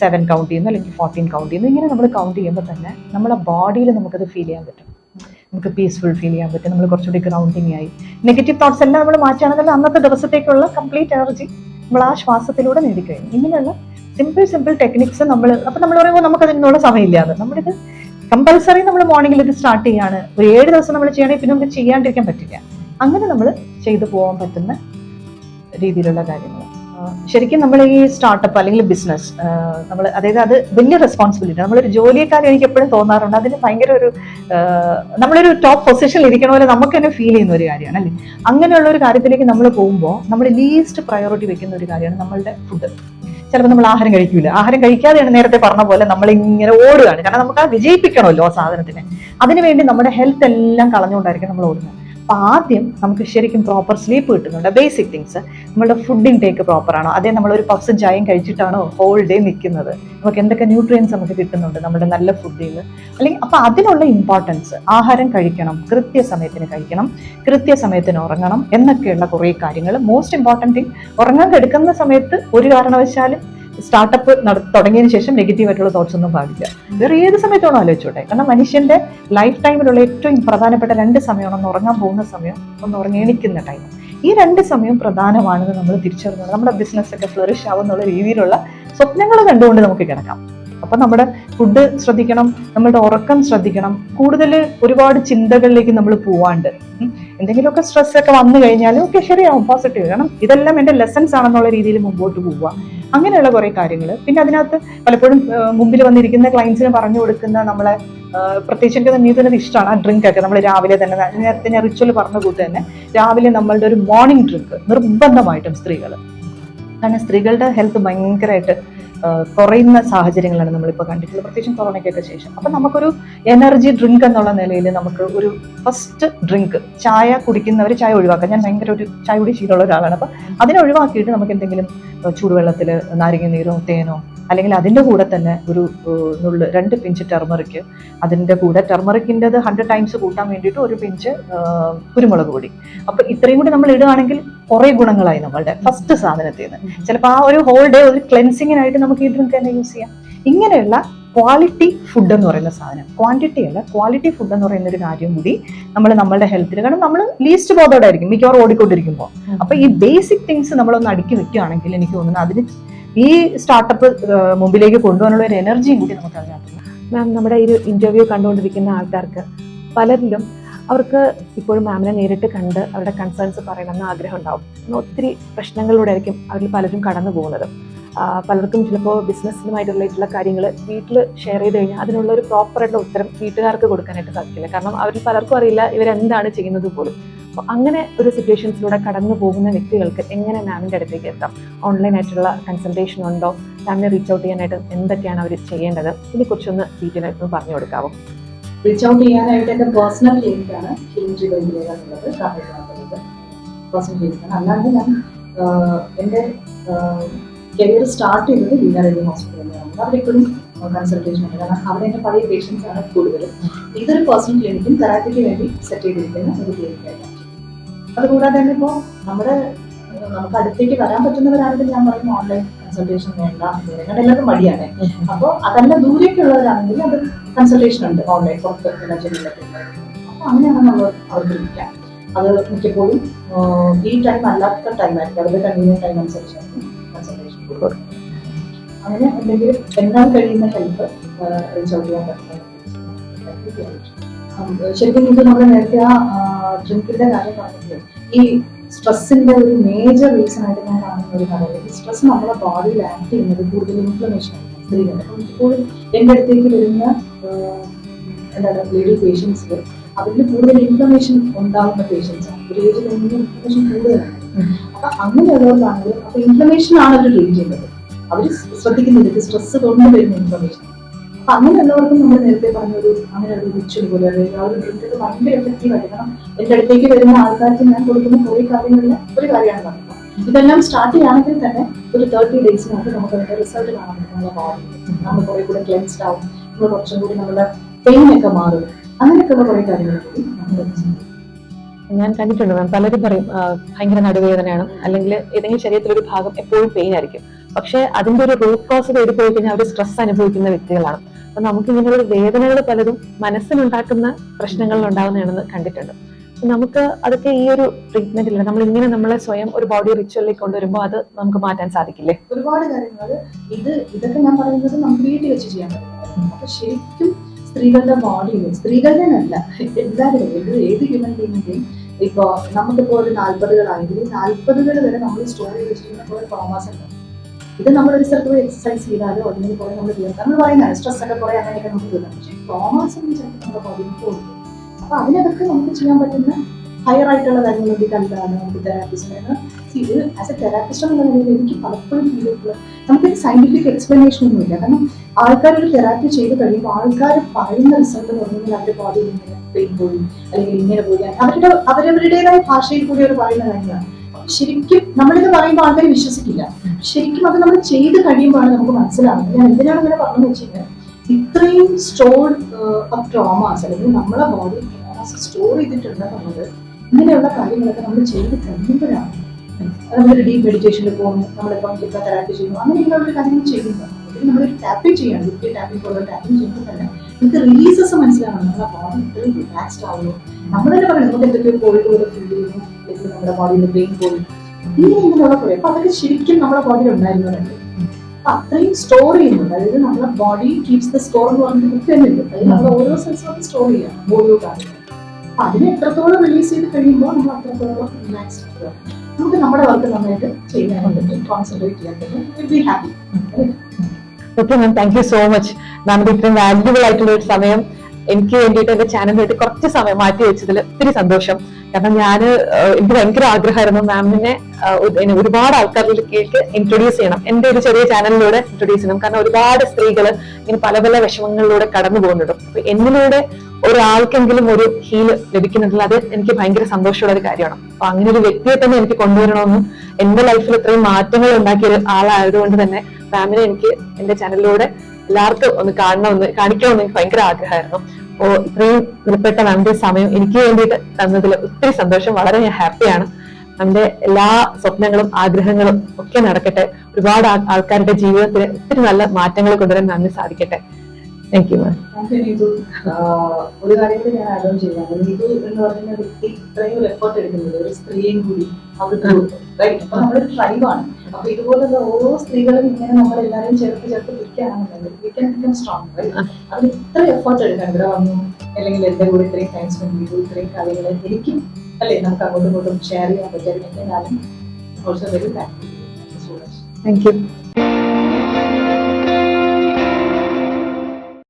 സെവൻ കൗണ്ട് ചെയ്യുന്നു അല്ലെങ്കിൽ ഫോർട്ടീൻ കൗണ്ട് ചെയ്യുന്നു. ഇങ്ങനെ നമ്മൾ കൗണ്ട് ചെയ്യുമ്പോൾ തന്നെ നമ്മളെ ബോഡിയിൽ നമുക്കത് ഫീൽ ചെയ്യാൻ പറ്റും. നമുക്ക് പീസ്ഫുൾ ഫീൽ ചെയ്യാൻ പറ്റും. നമ്മൾ കുറച്ചുകൂടി ഗ്രൗണ്ടിങ് ആയി. നെഗറ്റീവ് തോട്ട്സ് എല്ലാം നമ്മൾ മാറ്റുകയാണെങ്കിൽ അന്നത്തെ ദിവസത്തേക്കുള്ള കംപ്ലീറ്റ് എനർജി നമ്മൾ ആ ശ്വാസത്തിലൂടെ നേടിക്കഴിഞ്ഞു. ഇങ്ങനെയുള്ള സിമ്പിൾ സിമ്പിൾ ടെക്നിക്സ് നമ്മൾ അപ്പം നമ്മൾ പറയുമ്പോൾ നമുക്ക് അതിനുള്ള സമയമില്ലാതെ നമ്മളിത് കമ്പൽസറി നമ്മൾ മോർണിംഗിൽ ഇത് സ്റ്റാർട്ട് ചെയ്യാണ്. ഒരു ഏഴ് ദിവസം നമ്മൾ ചെയ്യണമെങ്കിൽ പിന്നെ നമുക്ക് ചെയ്യാണ്ടിരിക്കാൻ പറ്റില്ല. അങ്ങനെ നമ്മൾ ചെയ്തു പോകാൻ പറ്റുന്ന രീതിയിലുള്ള കാര്യങ്ങൾ ശരിക്കും നമ്മൾ ഈ സ്റ്റാർട്ടപ്പ് അല്ലെങ്കിൽ ബിസിനസ് നമ്മൾ അതായത് അത് വലിയ റെസ്പോൺസിബിലിറ്റി നമ്മളൊരു ജോലിയെക്കാരും എനിക്ക് എപ്പോഴും തോന്നാറുണ്ട്. അതിന് ഭയങ്കര ഒരു നമ്മളൊരു ടോപ്പ് പൊസിഷനിൽ ഇരിക്കണ പോലെ നമുക്ക് തന്നെ ഫീൽ ചെയ്യുന്ന ഒരു കാര്യമാണ് അല്ലേ? അങ്ങനെയുള്ള ഒരു കാര്യത്തിലേക്ക് നമ്മൾ പോകുമ്പോൾ നമ്മൾ ലീസ്റ്റ് പ്രയോറിറ്റി വെക്കുന്ന ഒരു കാര്യമാണ് നമ്മളുടെ ഫുഡ് ചിലപ്പോൾ നമ്മൾ ആഹാരം കഴിക്കൂല. ആഹാരം കഴിക്കാതെയാണ് നേരത്തെ പറഞ്ഞ പോലെ നമ്മൾ ഇങ്ങനെ ഓടുകയാണ്. കാരണം നമുക്ക് ആ വിജയിപ്പിക്കണമല്ലോ ആ സാധനത്തിനെ. അതിനുവേണ്ടി നമ്മുടെ ഹെൽത്ത് എല്ലാം കളഞ്ഞുകൊണ്ടായിരിക്കും നമ്മൾ ഓടുന്നത്. അപ്പൊ ആദ്യം നമുക്ക് ശരിക്കും പ്രോപ്പർ സ്ലീപ്പ് കിട്ടുന്നുണ്ട്. ബേസിക് തിങ്സ് നമ്മുടെ ഫുഡ് ഇൻടേക്ക് പ്രോപ്പർ ആണോ? അതേ നമ്മൾ ഒരു പഫ്സും ചായയും കഴിച്ചിട്ടാണോ ഹോൾ ഡേ നിൽക്കുന്നത്? നമുക്ക് എന്തൊക്കെ ന്യൂട്രിയൻസ് നമുക്ക് കിട്ടുന്നുണ്ട് നമ്മുടെ നല്ല ഫുഡിൽ നിന്ന് അല്ലെങ്കിൽ അപ്പൊ അതിനുള്ള ഇമ്പോർട്ടൻസ് ആഹാരം കഴിക്കണം കൃത്യസമയത്തിന് കഴിക്കണം കൃത്യസമയത്തിന് ഉറങ്ങണം എന്നൊക്കെയുള്ള കുറേ കാര്യങ്ങൾ. മോസ്റ്റ് ഇമ്പോർട്ടന്റ് തിങ് ഉറങ്ങാൻ കിടക്കുന്ന സമയത്ത് ഒരു കാരണവശാലും സ്റ്റാർട്ടപ്പ് തുടങ്ങിയതിന് ശേഷം നെഗറ്റീവ് ആയിട്ടുള്ള തോട്ട്സ് ഒന്നും പാടില്ല. വേറെ ഏത് സമയത്താണോ ആലോചിച്ചോട്ടെ. കാരണം മനുഷ്യന്റെ ലൈഫ് ടൈമിലുള്ള ഏറ്റവും പ്രധാനപ്പെട്ട രണ്ട് സമയമാണ് ഒന്ന് ഉറങ്ങാൻ പോകുന്ന സമയം ഒന്ന് ഉറങ്ങി എണീക്കുന്ന ടൈം ഈ രണ്ട് സമയം പ്രധാനമാണെന്ന് നമ്മൾ തിരിച്ചറിഞ്ഞത് നമ്മുടെ ബിസിനസ് ഒക്കെ ഫ്ലറിഷ് ആവുന്നുള്ള രീതിയിലുള്ള സ്വപ്നങ്ങൾ കണ്ടുകൊണ്ട് നമുക്ക് കിടക്കാം. അപ്പൊ നമ്മുടെ ഫുഡ് ശ്രദ്ധിക്കണം നമ്മളുടെ ഉറക്കം ശ്രദ്ധിക്കണം. കൂടുതൽ ഒരുപാട് ചിന്തകളിലേക്ക് നമ്മൾ പോവാണ്ട്. എന്തെങ്കിലുമൊക്കെ സ്ട്രെസ് ഒക്കെ വന്നു കഴിഞ്ഞാൽ ഓക്കെ ശരിയാവും പോസിറ്റീവ് കാരണം ഇതെല്ലാം എന്റെ ലെസൺസ് ആണെന്നുള്ള രീതിയിൽ മുമ്പോട്ട് പോവുക. അങ്ങനെയുള്ള കുറേ കാര്യങ്ങൾ പിന്നെ അതിനകത്ത് പലപ്പോഴും മുമ്പിൽ വന്നിരിക്കുന്ന ക്ലയൻസിന് പറഞ്ഞു കൊടുക്കുന്ന നമ്മളെ പ്രത്യേകിച്ച് എനിക്ക് നീ തന്നെ ഇഷ്ടമാണ് ആ ഡ്രിങ്ക് ഒക്കെ നമ്മൾ രാവിലെ തന്നെ നേരത്തെ ഞാൻ റിച്വൽ പറഞ്ഞ കൂട്ട് തന്നെ രാവിലെ നമ്മളുടെ ഒരു മോർണിംഗ് ഡ്രിങ്ക് നിർബന്ധമായിട്ടും സ്ത്രീകൾ കാരണം സ്ത്രീകളുടെ ഹെൽത്ത് ഭയങ്കരമായിട്ട് കുറയുന്ന സാഹചര്യങ്ങളാണ് നമ്മളിപ്പോൾ കണ്ടിട്ടുള്ളത്. പ്രത്യേകിച്ചും കൊറോണയ്ക്കൊക്കെ ശേഷം. അപ്പം നമുക്കൊരു എനർജി ഡ്രിങ്ക് എന്നുള്ള നിലയിൽ നമുക്ക് ഒരു ഫസ്റ്റ് ഡ്രിങ്ക് ചായ കുടിക്കുന്നവർ ചായ ഒഴിവാക്കാം. ഞാൻ ഭയങ്കര ഒരു ചായ കുടി ശീലമുള്ള ഒരാളാണ്. അപ്പം അതിനെ ഒഴിവാക്കിയിട്ട് നമുക്ക് എന്തെങ്കിലും ചൂടുവെള്ളത്തിൽ നാരങ്ങ നീരോ തേനോ അല്ലെങ്കിൽ അതിന്റെ കൂടെ തന്നെ ഒരു നുള്ള് രണ്ട് പിഞ്ച് ടെർമറിക്ക് അതിന്റെ കൂടെ ടെർമറിക്കിന്റെത് ഹൺഡ്രഡ് ടൈംസ് കൂട്ടാൻ വേണ്ടിയിട്ട് ഒരു പിഞ്ച് കുരുമുളക് പൊടി. അപ്പോൾ ഇത്രയും കൂടി നമ്മൾ ഇടുകയാണെങ്കിൽ കുറേ ഗുണങ്ങളായി നമ്മളുടെ ഫസ്റ്റ് സാധനത്തിൽ നിന്ന് ചിലപ്പോൾ ആ ഒരു ഹോൾ ഡേ ഒരു ക്ലെൻസിങ്ങിനായിട്ട് നമുക്ക് ഈ ഡ്രിങ്ക് തന്നെ യൂസ് ചെയ്യാം. ഇങ്ങനെയുള്ള ക്വാളിറ്റി ഫുഡ് എന്ന് പറയുന്ന സാധനം. ക്വാണ്ടിറ്റി അല്ല ക്വാളിറ്റി ഫുഡ് എന്ന് പറയുന്ന ഒരു കാര്യം കൂടി നമ്മൾ നമ്മളുടെ ഹെൽത്തിൽ കാരണം നമ്മൾ ലീസ്റ്റ് ബോധോടെ ആയിരിക്കും. മിക്കവാറും ഓടിക്കൊണ്ടിരിക്കുമ്പോൾ. അപ്പൊ ഈ ബേസിക് തിങ്സ് നമ്മളൊന്ന് അടുക്കി വെക്കുകയാണെങ്കിൽ എനിക്ക് തോന്നുന്നു അതിന് ഈ സ്റ്റാർട്ടപ്പ് മുമ്പിലേക്ക് കൊണ്ടുപോകാനുള്ള ഒരു എനർജിയും കൂടി നമുക്ക് അതിനകത്ത് മാം നമ്മുടെ ഈ ഇന്റർവ്യൂ കണ്ടുകൊണ്ടിരിക്കുന്ന ആൾക്കാർക്ക് പലരിലും അവർക്ക് ഇപ്പോഴും മാമിനെ നേരിട്ട് കണ്ട് അവരുടെ കൺസേൺസ് പറയണമെന്ന് ആഗ്രഹം ഉണ്ടാവും. ഒത്തിരി പ്രശ്നങ്ങളിലൂടെ ആയിരിക്കും അവരിൽ പലരും കടന്നു പോകുന്നത്. പലർക്കും ചിലപ്പോൾ ബിസിനസ്സിനുമായിട്ട് റിലേറ്റുള്ള കാര്യങ്ങൾ വീട്ടിൽ ഷെയർ ചെയ്ത് കഴിഞ്ഞാൽ അതിനുള്ള ഒരു പ്രോപ്പറായിട്ടുള്ള ഉത്തരം വീട്ടുകാർക്ക് കൊടുക്കാനായിട്ട് സാധിക്കില്ല. കാരണം അവരിൽ പലർക്കും അറിയില്ല ഇവരെന്താണ് ചെയ്യുന്നത് പോലും. അപ്പോൾ അങ്ങനെ ഒരു സിറ്റുവേഷൻസിലൂടെ കടന്നു പോകുന്ന വ്യക്തികൾക്ക് എങ്ങനെ മാമിന്റെ അടുത്തേക്ക് എത്താം? ഓൺലൈൻ ആയിട്ടുള്ള കൺസൾട്ടേഷൻ ഉണ്ടോ? മാമിനെ റീച്ച് ഔട്ട് ചെയ്യാനായിട്ട് എന്തൊക്കെയാണ് അവർ ചെയ്യേണ്ടത്? ഇതിനെക്കുറിച്ചൊന്ന് ഡീറ്റെയിൽ ആയിട്ട് പറഞ്ഞു കൊടുക്കാവോ? റീച്ച് ഔട്ട് ചെയ്യാനായിട്ട് എന്റെ പേഴ്സണൽ ഞാൻ എന്റെ കരിയർ സ്റ്റാർട്ട് ചെയ്തത് ലീനാറേഡിയ ഹോസ്പിറ്റലിലാണ് അവിടെ ഇപ്പോഴും കൺസൾട്ടേഷൻ ഉണ്ട്. കാരണം അവിടെ എന്റെ പഴയ പേഷ്യൻസ് ആണ് കൂടുതലും. ഇതൊരു പേഴ്സണൽ ക്ലിനിക്കും തെറാപ്പിക്ക് വേണ്ടി സെറ്റ് ചെയ്തിരിക്കുന്ന ഒരു ക്ലിനിക്കായിട്ടാണ് അതുകൂടാതെ തന്നെ ഇപ്പോൾ നമ്മുടെ നമുക്ക് അടുത്തേക്ക് വരാൻ പറ്റുന്നവരാണെങ്കിൽ ഞാൻ പറയും ഓൺലൈൻ കൺസൾട്ടേഷൻ വേണ്ട അങ്ങനെ എല്ലാവരും മടിയാണ്. അപ്പോൾ അതല്ല ദൂരേക്കുള്ളവരാണെങ്കിൽ അത് കൺസൾട്ടേഷൻ ഉണ്ട് ഓൺലൈൻ പുറത്ത് എല്ലാ ജില്ലയിലൊക്കെ അപ്പോൾ അങ്ങനെയാണ് നമ്മൾ അവർക്ക് വിളിക്കാം അത് മിക്കപ്പോഴും ഈ ടൈം അല്ലാത്ത ടൈം ആയിരിക്കും. അവരുടെ കൺവീനിയൻ ടൈം അനുസരിച്ചായിരിക്കും കൺസൾട്ടേഷൻ കൊടുക്കും അങ്ങനെ എന്തെങ്കിലും എന്നാൽ കഴിയുന്ന ഹെൽപ്പ് റീച്ച് ഔട്ട് ചെയ്യാൻ പറ്റുന്ന ഉം, ശരിക്കും ഇത് നമ്മൾ നേരത്തെ ആ ഡ്രിങ്കിന്റെ കാര്യം പറഞ്ഞില്ലേ? ഈ സ്ട്രെസ്സിന്റെ ഒരു മേജർ റീസൺ ആയിട്ട് ഞാൻ കാണുന്ന ഒരു കാര്യം ഈ സ്ട്രെസ് നമ്മുടെ ബോഡിയിൽ ആക്ട് ചെയ്യുന്നത് കൂടുതൽ ഇൻഫ്ലമേഷൻ ആണ്. സ്ത്രീകളുടെ അപ്പം ഇപ്പോഴും എന്റെ അടുത്തേക്ക് വരുന്ന എന്താണ് ലേഡി പേഷ്യൻസിൽ അവരിൽ കൂടുതൽ ഇൻഫ്ലമേഷൻ ഉണ്ടാകുന്ന പേഷ്യൻസ് ആണ്. ഒരു ഏജ് കഴിഞ്ഞ ഇൻഫ്ലമേഷൻ കൂടുതലാണ്. അപ്പൊ അങ്ങനെയുള്ളവർക്കാണെങ്കിൽ അപ്പൊ ഇൻഫ്ലമേഷൻ ആണ് അവർ ട്രീറ്റ് ചെയ്യുന്നത്. അവർ ശ്രദ്ധിക്കുന്നില്ല. സ്ട്രെസ് കൊണ്ട് വരുന്ന ഇൻഫ്ലമേഷൻ അപ്പൊ അങ്ങനെയുള്ളവർക്കും നമ്മൾ നേരത്തെ പറഞ്ഞൊരു അങ്ങനെയുള്ള റിച്വൽ പോലെ അല്ലെങ്കിൽ ആ ഒരു ഡ്രിങ്ക് ഭയങ്കര എഫക്റ്റീവ് ആയിരിക്കണം എന്റെ അടുത്തേക്ക് വരുന്ന ആൾക്കാർക്ക് ഞാൻ കൊടുക്കുന്ന കുറെ കാര്യങ്ങളിൽ ഒരു കാര്യമാണ് പറഞ്ഞത്. ഇതെല്ലാം സ്റ്റാർട്ട് ചെയ്യുകയാണെങ്കിൽ തന്നെ ഒരു തേർട്ടി ഡേയ്സിനകത്ത് നമുക്ക് അതിന്റെ റിസൾട്ട് കാണാൻ പറ്റും നമ്മുടെ ബോഡി നമ്മൾ കുറെ കൂടെ ക്ലെൻസ്ഡ് ആവും. നമ്മൾ കുറച്ചും കൂടി നമ്മുടെ പെയിൻ ഒക്കെ മാറും. അങ്ങനെയൊക്കെയുള്ള കുറെ കാര്യങ്ങൾ കൂടി നമ്മൾ. ഞാൻ കണ്ടിട്ടുണ്ട് മാം പലരും പറയും ഭയങ്കര നടുവേദനയാണ്. അല്ലെങ്കിൽ ഏതെങ്കിലും ശരീരത്തിലൊരു ഭാഗം എപ്പോഴും പെയിൻ ആയിരിക്കും. പക്ഷെ അതിന്റെ ഒരു റൂട്ട് കോസ് തേടി പോയി കഴിഞ്ഞാൽ അവർ സ്ട്രെസ് അനുഭവിക്കുന്ന വ്യക്തികളാണ്. അപ്പൊ നമുക്ക് ഇങ്ങനെയുള്ള വേദനകൾ പലതും മനസ്സിലുണ്ടാക്കുന്ന പ്രശ്നങ്ങളിൽ ഉണ്ടാകുന്നതാണെന്ന് കണ്ടിട്ടുണ്ട് നമുക്ക് അതൊക്കെ ഈ ഒരു ട്രീറ്റ്മെന്റിൽ നമ്മൾ ഇങ്ങനെ നമ്മളെ സ്വയം ഒരു ബോഡി റിച്വലിലേക്ക് കൊണ്ടുവരുമ്പോൾ അത് നമുക്ക് മാറ്റാൻ സാധിക്കില്ലേ? ഒരുപാട് കാര്യങ്ങൾ ഇത് ഇതൊക്കെ ഞാൻ പറയുന്നത് നമുക്ക് വീട്ടിൽ വെച്ച് ചെയ്യാൻ പറ്റും. അപ്പൊ ശരിക്കും സ്ത്രീകളുടെ ബോഡി സ്ത്രീകളുടെ അല്ല എല്ലാവരും ഏത് ഹ്യൂമൻ ബീങ്ങിന്റെയും ഇപ്പൊ നമുക്കിപ്പോ ഒരു നാൽപ്പതുകളായെങ്കിൽ നാൽപ്പതുകൾ വരെ നമ്മൾ സ്റ്റോറി വെച്ചിരിക്കുന്ന കുറെ ട്രോമാസ് ഉണ്ട്. ഇത് നമ്മൾ ഒരു സ്ഥലത്ത് പോയി എക്സസൈസ് ചെയ്താലോ അല്ലെങ്കിൽ കുറെ നമ്മൾ ചെയ്യാം നമ്മൾ പറയുന്നത് സ്ട്രെസ് ഒക്കെ കുറെ അങ്ങനെയൊക്കെ നമുക്ക് തീർക്കാം. പക്ഷേ ട്രോമാസ് ഒന്നും ചിലപ്പോൾ നമ്മുടെ പോകും അപ്പൊ അതിനകത്ത് നമുക്ക് ചെയ്യാൻ പറ്റുന്ന ഹയർ ആയിട്ടുള്ള കാര്യങ്ങൾ വേണ്ടി കണ്ടതാണ്? നമുക്ക് തെറാപ്പിസ്റ്റ് ഇത് ആസ് എ തെറാപ്പിസ്റ്റ് എന്നുള്ള നിലയിൽ എനിക്ക് പലപ്പോഴും ഫീൽ ചെയ്തിട്ടുള്ളത് നമുക്കൊരു സയന്റിഫിക് എക്സ്പ്ലനേഷൻ ഒന്നുമില്ല കാരണം ആൾക്കാർ ഒരു തെറാപ്പി ചെയ്ത് കഴിയുമ്പോൾ ആൾക്കാർ പറയുന്ന റിസൾട്ട് എന്ന് പറഞ്ഞാൽ അവരുടെ ബോഡിയിൽ ഇങ്ങനെ പെയിൻ പോയി അല്ലെങ്കിൽ ഇങ്ങനെ പോയി. അവരുടെ അവരവരുടേതായ ഭാഷയിൽ കൂടി അവർ പറയുന്ന കാര്യങ്ങളാണ്. ശരിക്കും നമ്മളിത് പറയുമ്പോൾ ആൾക്കാർ വിശ്വസിക്കില്ല. ശരിക്കും അത് നമ്മൾ ചെയ്ത് കഴിയുമ്പോഴാണ് നമുക്ക് മനസ്സിലാവുന്നത്. ഞാൻ എന്തിനാണ് ഇങ്ങനെ പറഞ്ഞു വെച്ചാൽ ഇത്രയും സ്റ്റോർ ഓഫ് ട്രോമാസ് അല്ലെങ്കിൽ നമ്മളെ ബോഡി സ്റ്റോർ ചെയ്തിട്ടുണ്ടെന്നുള്ളത് ഇങ്ങനെയുള്ള കാര്യങ്ങളൊക്കെ നമ്മൾ ചെയ്ത് കഴിയുമ്പോഴാണ് നമ്മളൊരു ഡീപ് മെഡിറ്റേഷനിൽ പോകുന്നു നമ്മളിപ്പം ലിക്ക തെറാപ്പി ചെയ്യുന്നു അങ്ങനെയുള്ള കാര്യങ്ങൾ ചെയ്യുമ്പോൾ നമ്മളൊരു ടാപ്പിംഗ് ചെയ്യണം. ടാപ്പി ടാപ്പിംഗ് പോലുള്ള ടാപ്പിംഗ് ചെയ്യുമ്പോൾ തന്നെ നമുക്ക് റിലീസസ് മനസ്സിലാവണം. നമ്മളെ ബോഡി ഇത്രയും റിലാക്സ്ഡ് ആവുന്നു. നമ്മൾ തന്നെ പറയുന്നത് നമുക്ക് എന്തൊക്കെയോ പോലെ ഫീൽ ചെയ്യുന്നു അല്ലെങ്കിൽ നമ്മുടെ ബോഡിയിൽ ബ്രെയിൻ പോയി ഈ കുറെ അപ്പൊ അതൊക്കെ ശരിക്കും നമ്മുടെ ബോഡിയിൽ ഉണ്ടായിരുന്നതല്ലേ അപ്പൊ അത്രയും സ്റ്റോർ ചെയ്യുന്നുണ്ട്. അതായത് നമ്മുടെ ബോഡി കീപ്സ് ദ സ്റ്റോർ എന്ന് പറഞ്ഞിട്ട് ബുക്ക് തന്നെ ഉണ്ട് അതായത് നമ്മുടെ ഓരോ സെൽസും സ്റ്റോർ ചെയ്യാം ഓരോ കാര്യങ്ങൾ. അപ്പൊ അതിനെ എത്രത്തോളം റിലീസ് ചെയ്ത് കഴിയുമ്പോൾ നമ്മൾ അത്രത്തോളം റിലാക്സ് നമുക്ക് നമ്മുടെ വർക്ക് നന്നായിട്ട് ചെയ്യാൻ പറ്റും. കോൺസെൻട്രേറ്റ് ചെയ്യാൻ പറ്റും. Be happy okay ma'am thank you so much മാമിന്റെ ഇത്രയും വാല്യുബിൾ ആയിട്ടുള്ള ഒരു സമയം എനിക്ക് വേണ്ടിയിട്ട് എന്റെ ചാനലിന് വേണ്ടി കുറച്ച് സമയം മാറ്റി വെച്ചതിൽ ഒത്തിരി സന്തോഷം. കാരണം ഞാൻ എനിക്ക് ഭയങ്കര ആഗ്രഹമായിരുന്നു. മാമിനെ ഒരുപാട് ആൾക്കാരിലേക്ക് ഇൻട്രൊഡ്യൂസ് ചെയ്യണം. എന്റെ ഒരു ചെറിയ ചാനലിലൂടെ ഇൻട്രൊഡ്യൂസ് ചെയ്യണം. കാരണം ഒരുപാട് സ്ത്രീകൾ ഇങ്ങനെ പല പല വിഷമങ്ങളിലൂടെ കടന്നു പോകുന്നുണ്ട്. അപ്പൊ എന്നിലൂടെ ഒരാൾക്കെങ്കിലും ഒരു ഹീൽ ലഭിക്കുന്നുണ്ടല്ലോ അത് എനിക്ക് ഭയങ്കര സന്തോഷമുള്ള ഒരു കാര്യമാണ്. അപ്പൊ അങ്ങനെ ഒരു വ്യക്തിയെ തന്നെ എനിക്ക് കൊണ്ടുവരണമെന്നും എന്റെ ലൈഫിൽ ഇത്രയും മാറ്റങ്ങൾ ഉണ്ടാക്കിയ ഒരു ആളായതുകൊണ്ട് തന്നെ മാമിനെ എനിക്ക് എന്റെ ചാനലിലൂടെ എല്ലാവർക്കും ഒന്ന് കാണണമെന്ന് കാണിക്കണമെന്ന് എനിക്ക് ഭയങ്കര ആഗ്രഹമായിരുന്നു. ഓ ഇത്രയും വിലപ്പെട്ട മാമിന്റെ സമയം എനിക്ക് വേണ്ടിയിട്ട് തന്നതിൽ ഒത്തിരി സന്തോഷം. വളരെ ഞാൻ ഹാപ്പിയാണ് നമ്മുടെ എല്ലാ സ്വപ്നങ്ങളും ആഗ്രഹങ്ങളും ഒക്കെ നടക്കട്ടെ. ഒരുപാട് ആൾക്കാരുടെ ജീവിതത്തിൽ ഒത്തിരി നല്ല മാറ്റങ്ങൾ കൊണ്ടുവരാൻ മാമിന് സാധിക്കട്ടെ. താങ്ക് യു മാം ഒരു കാര്യത്തിൽ ഞാൻ ആഗ്രഹം ചെയ്യാം. നീതു എന്ന് പറയുന്ന വ്യക്തി ഇത്രയും ഒരു എഫേർട്ട് എടുക്കുന്നത് ഒരു സ്ത്രീയും കൂടി അവർക്ക് അപ്പൊ നമ്മളൊരു ട്രൈബാണ് അപ്പൊ ഇതുപോലുള്ള ഓരോ സ്ത്രീകളും ഇങ്ങനെ നമ്മൾ എല്ലാവരും ചേർത്ത് ചേർത്ത് പിടിക്കുകയാണെന്നുണ്ടെങ്കിൽ സ്ട്രോങ് അത് ഇത്ര എഫേർട്ട് എടുക്കാൻ ഇവിടെ വന്നു. അല്ലെങ്കിൽ എന്റെ കൂടെ ഇത്രയും ടൈം സ്പെൻഡ് ചെയ്തു. ഇത്രയും കാര്യങ്ങൾ എനിക്കും അല്ലേ നമുക്ക് അങ്ങോട്ടും ഇങ്ങോട്ടും ഷെയർ ചെയ്യാൻ പറ്റും. ഞാനും also very thank you thank you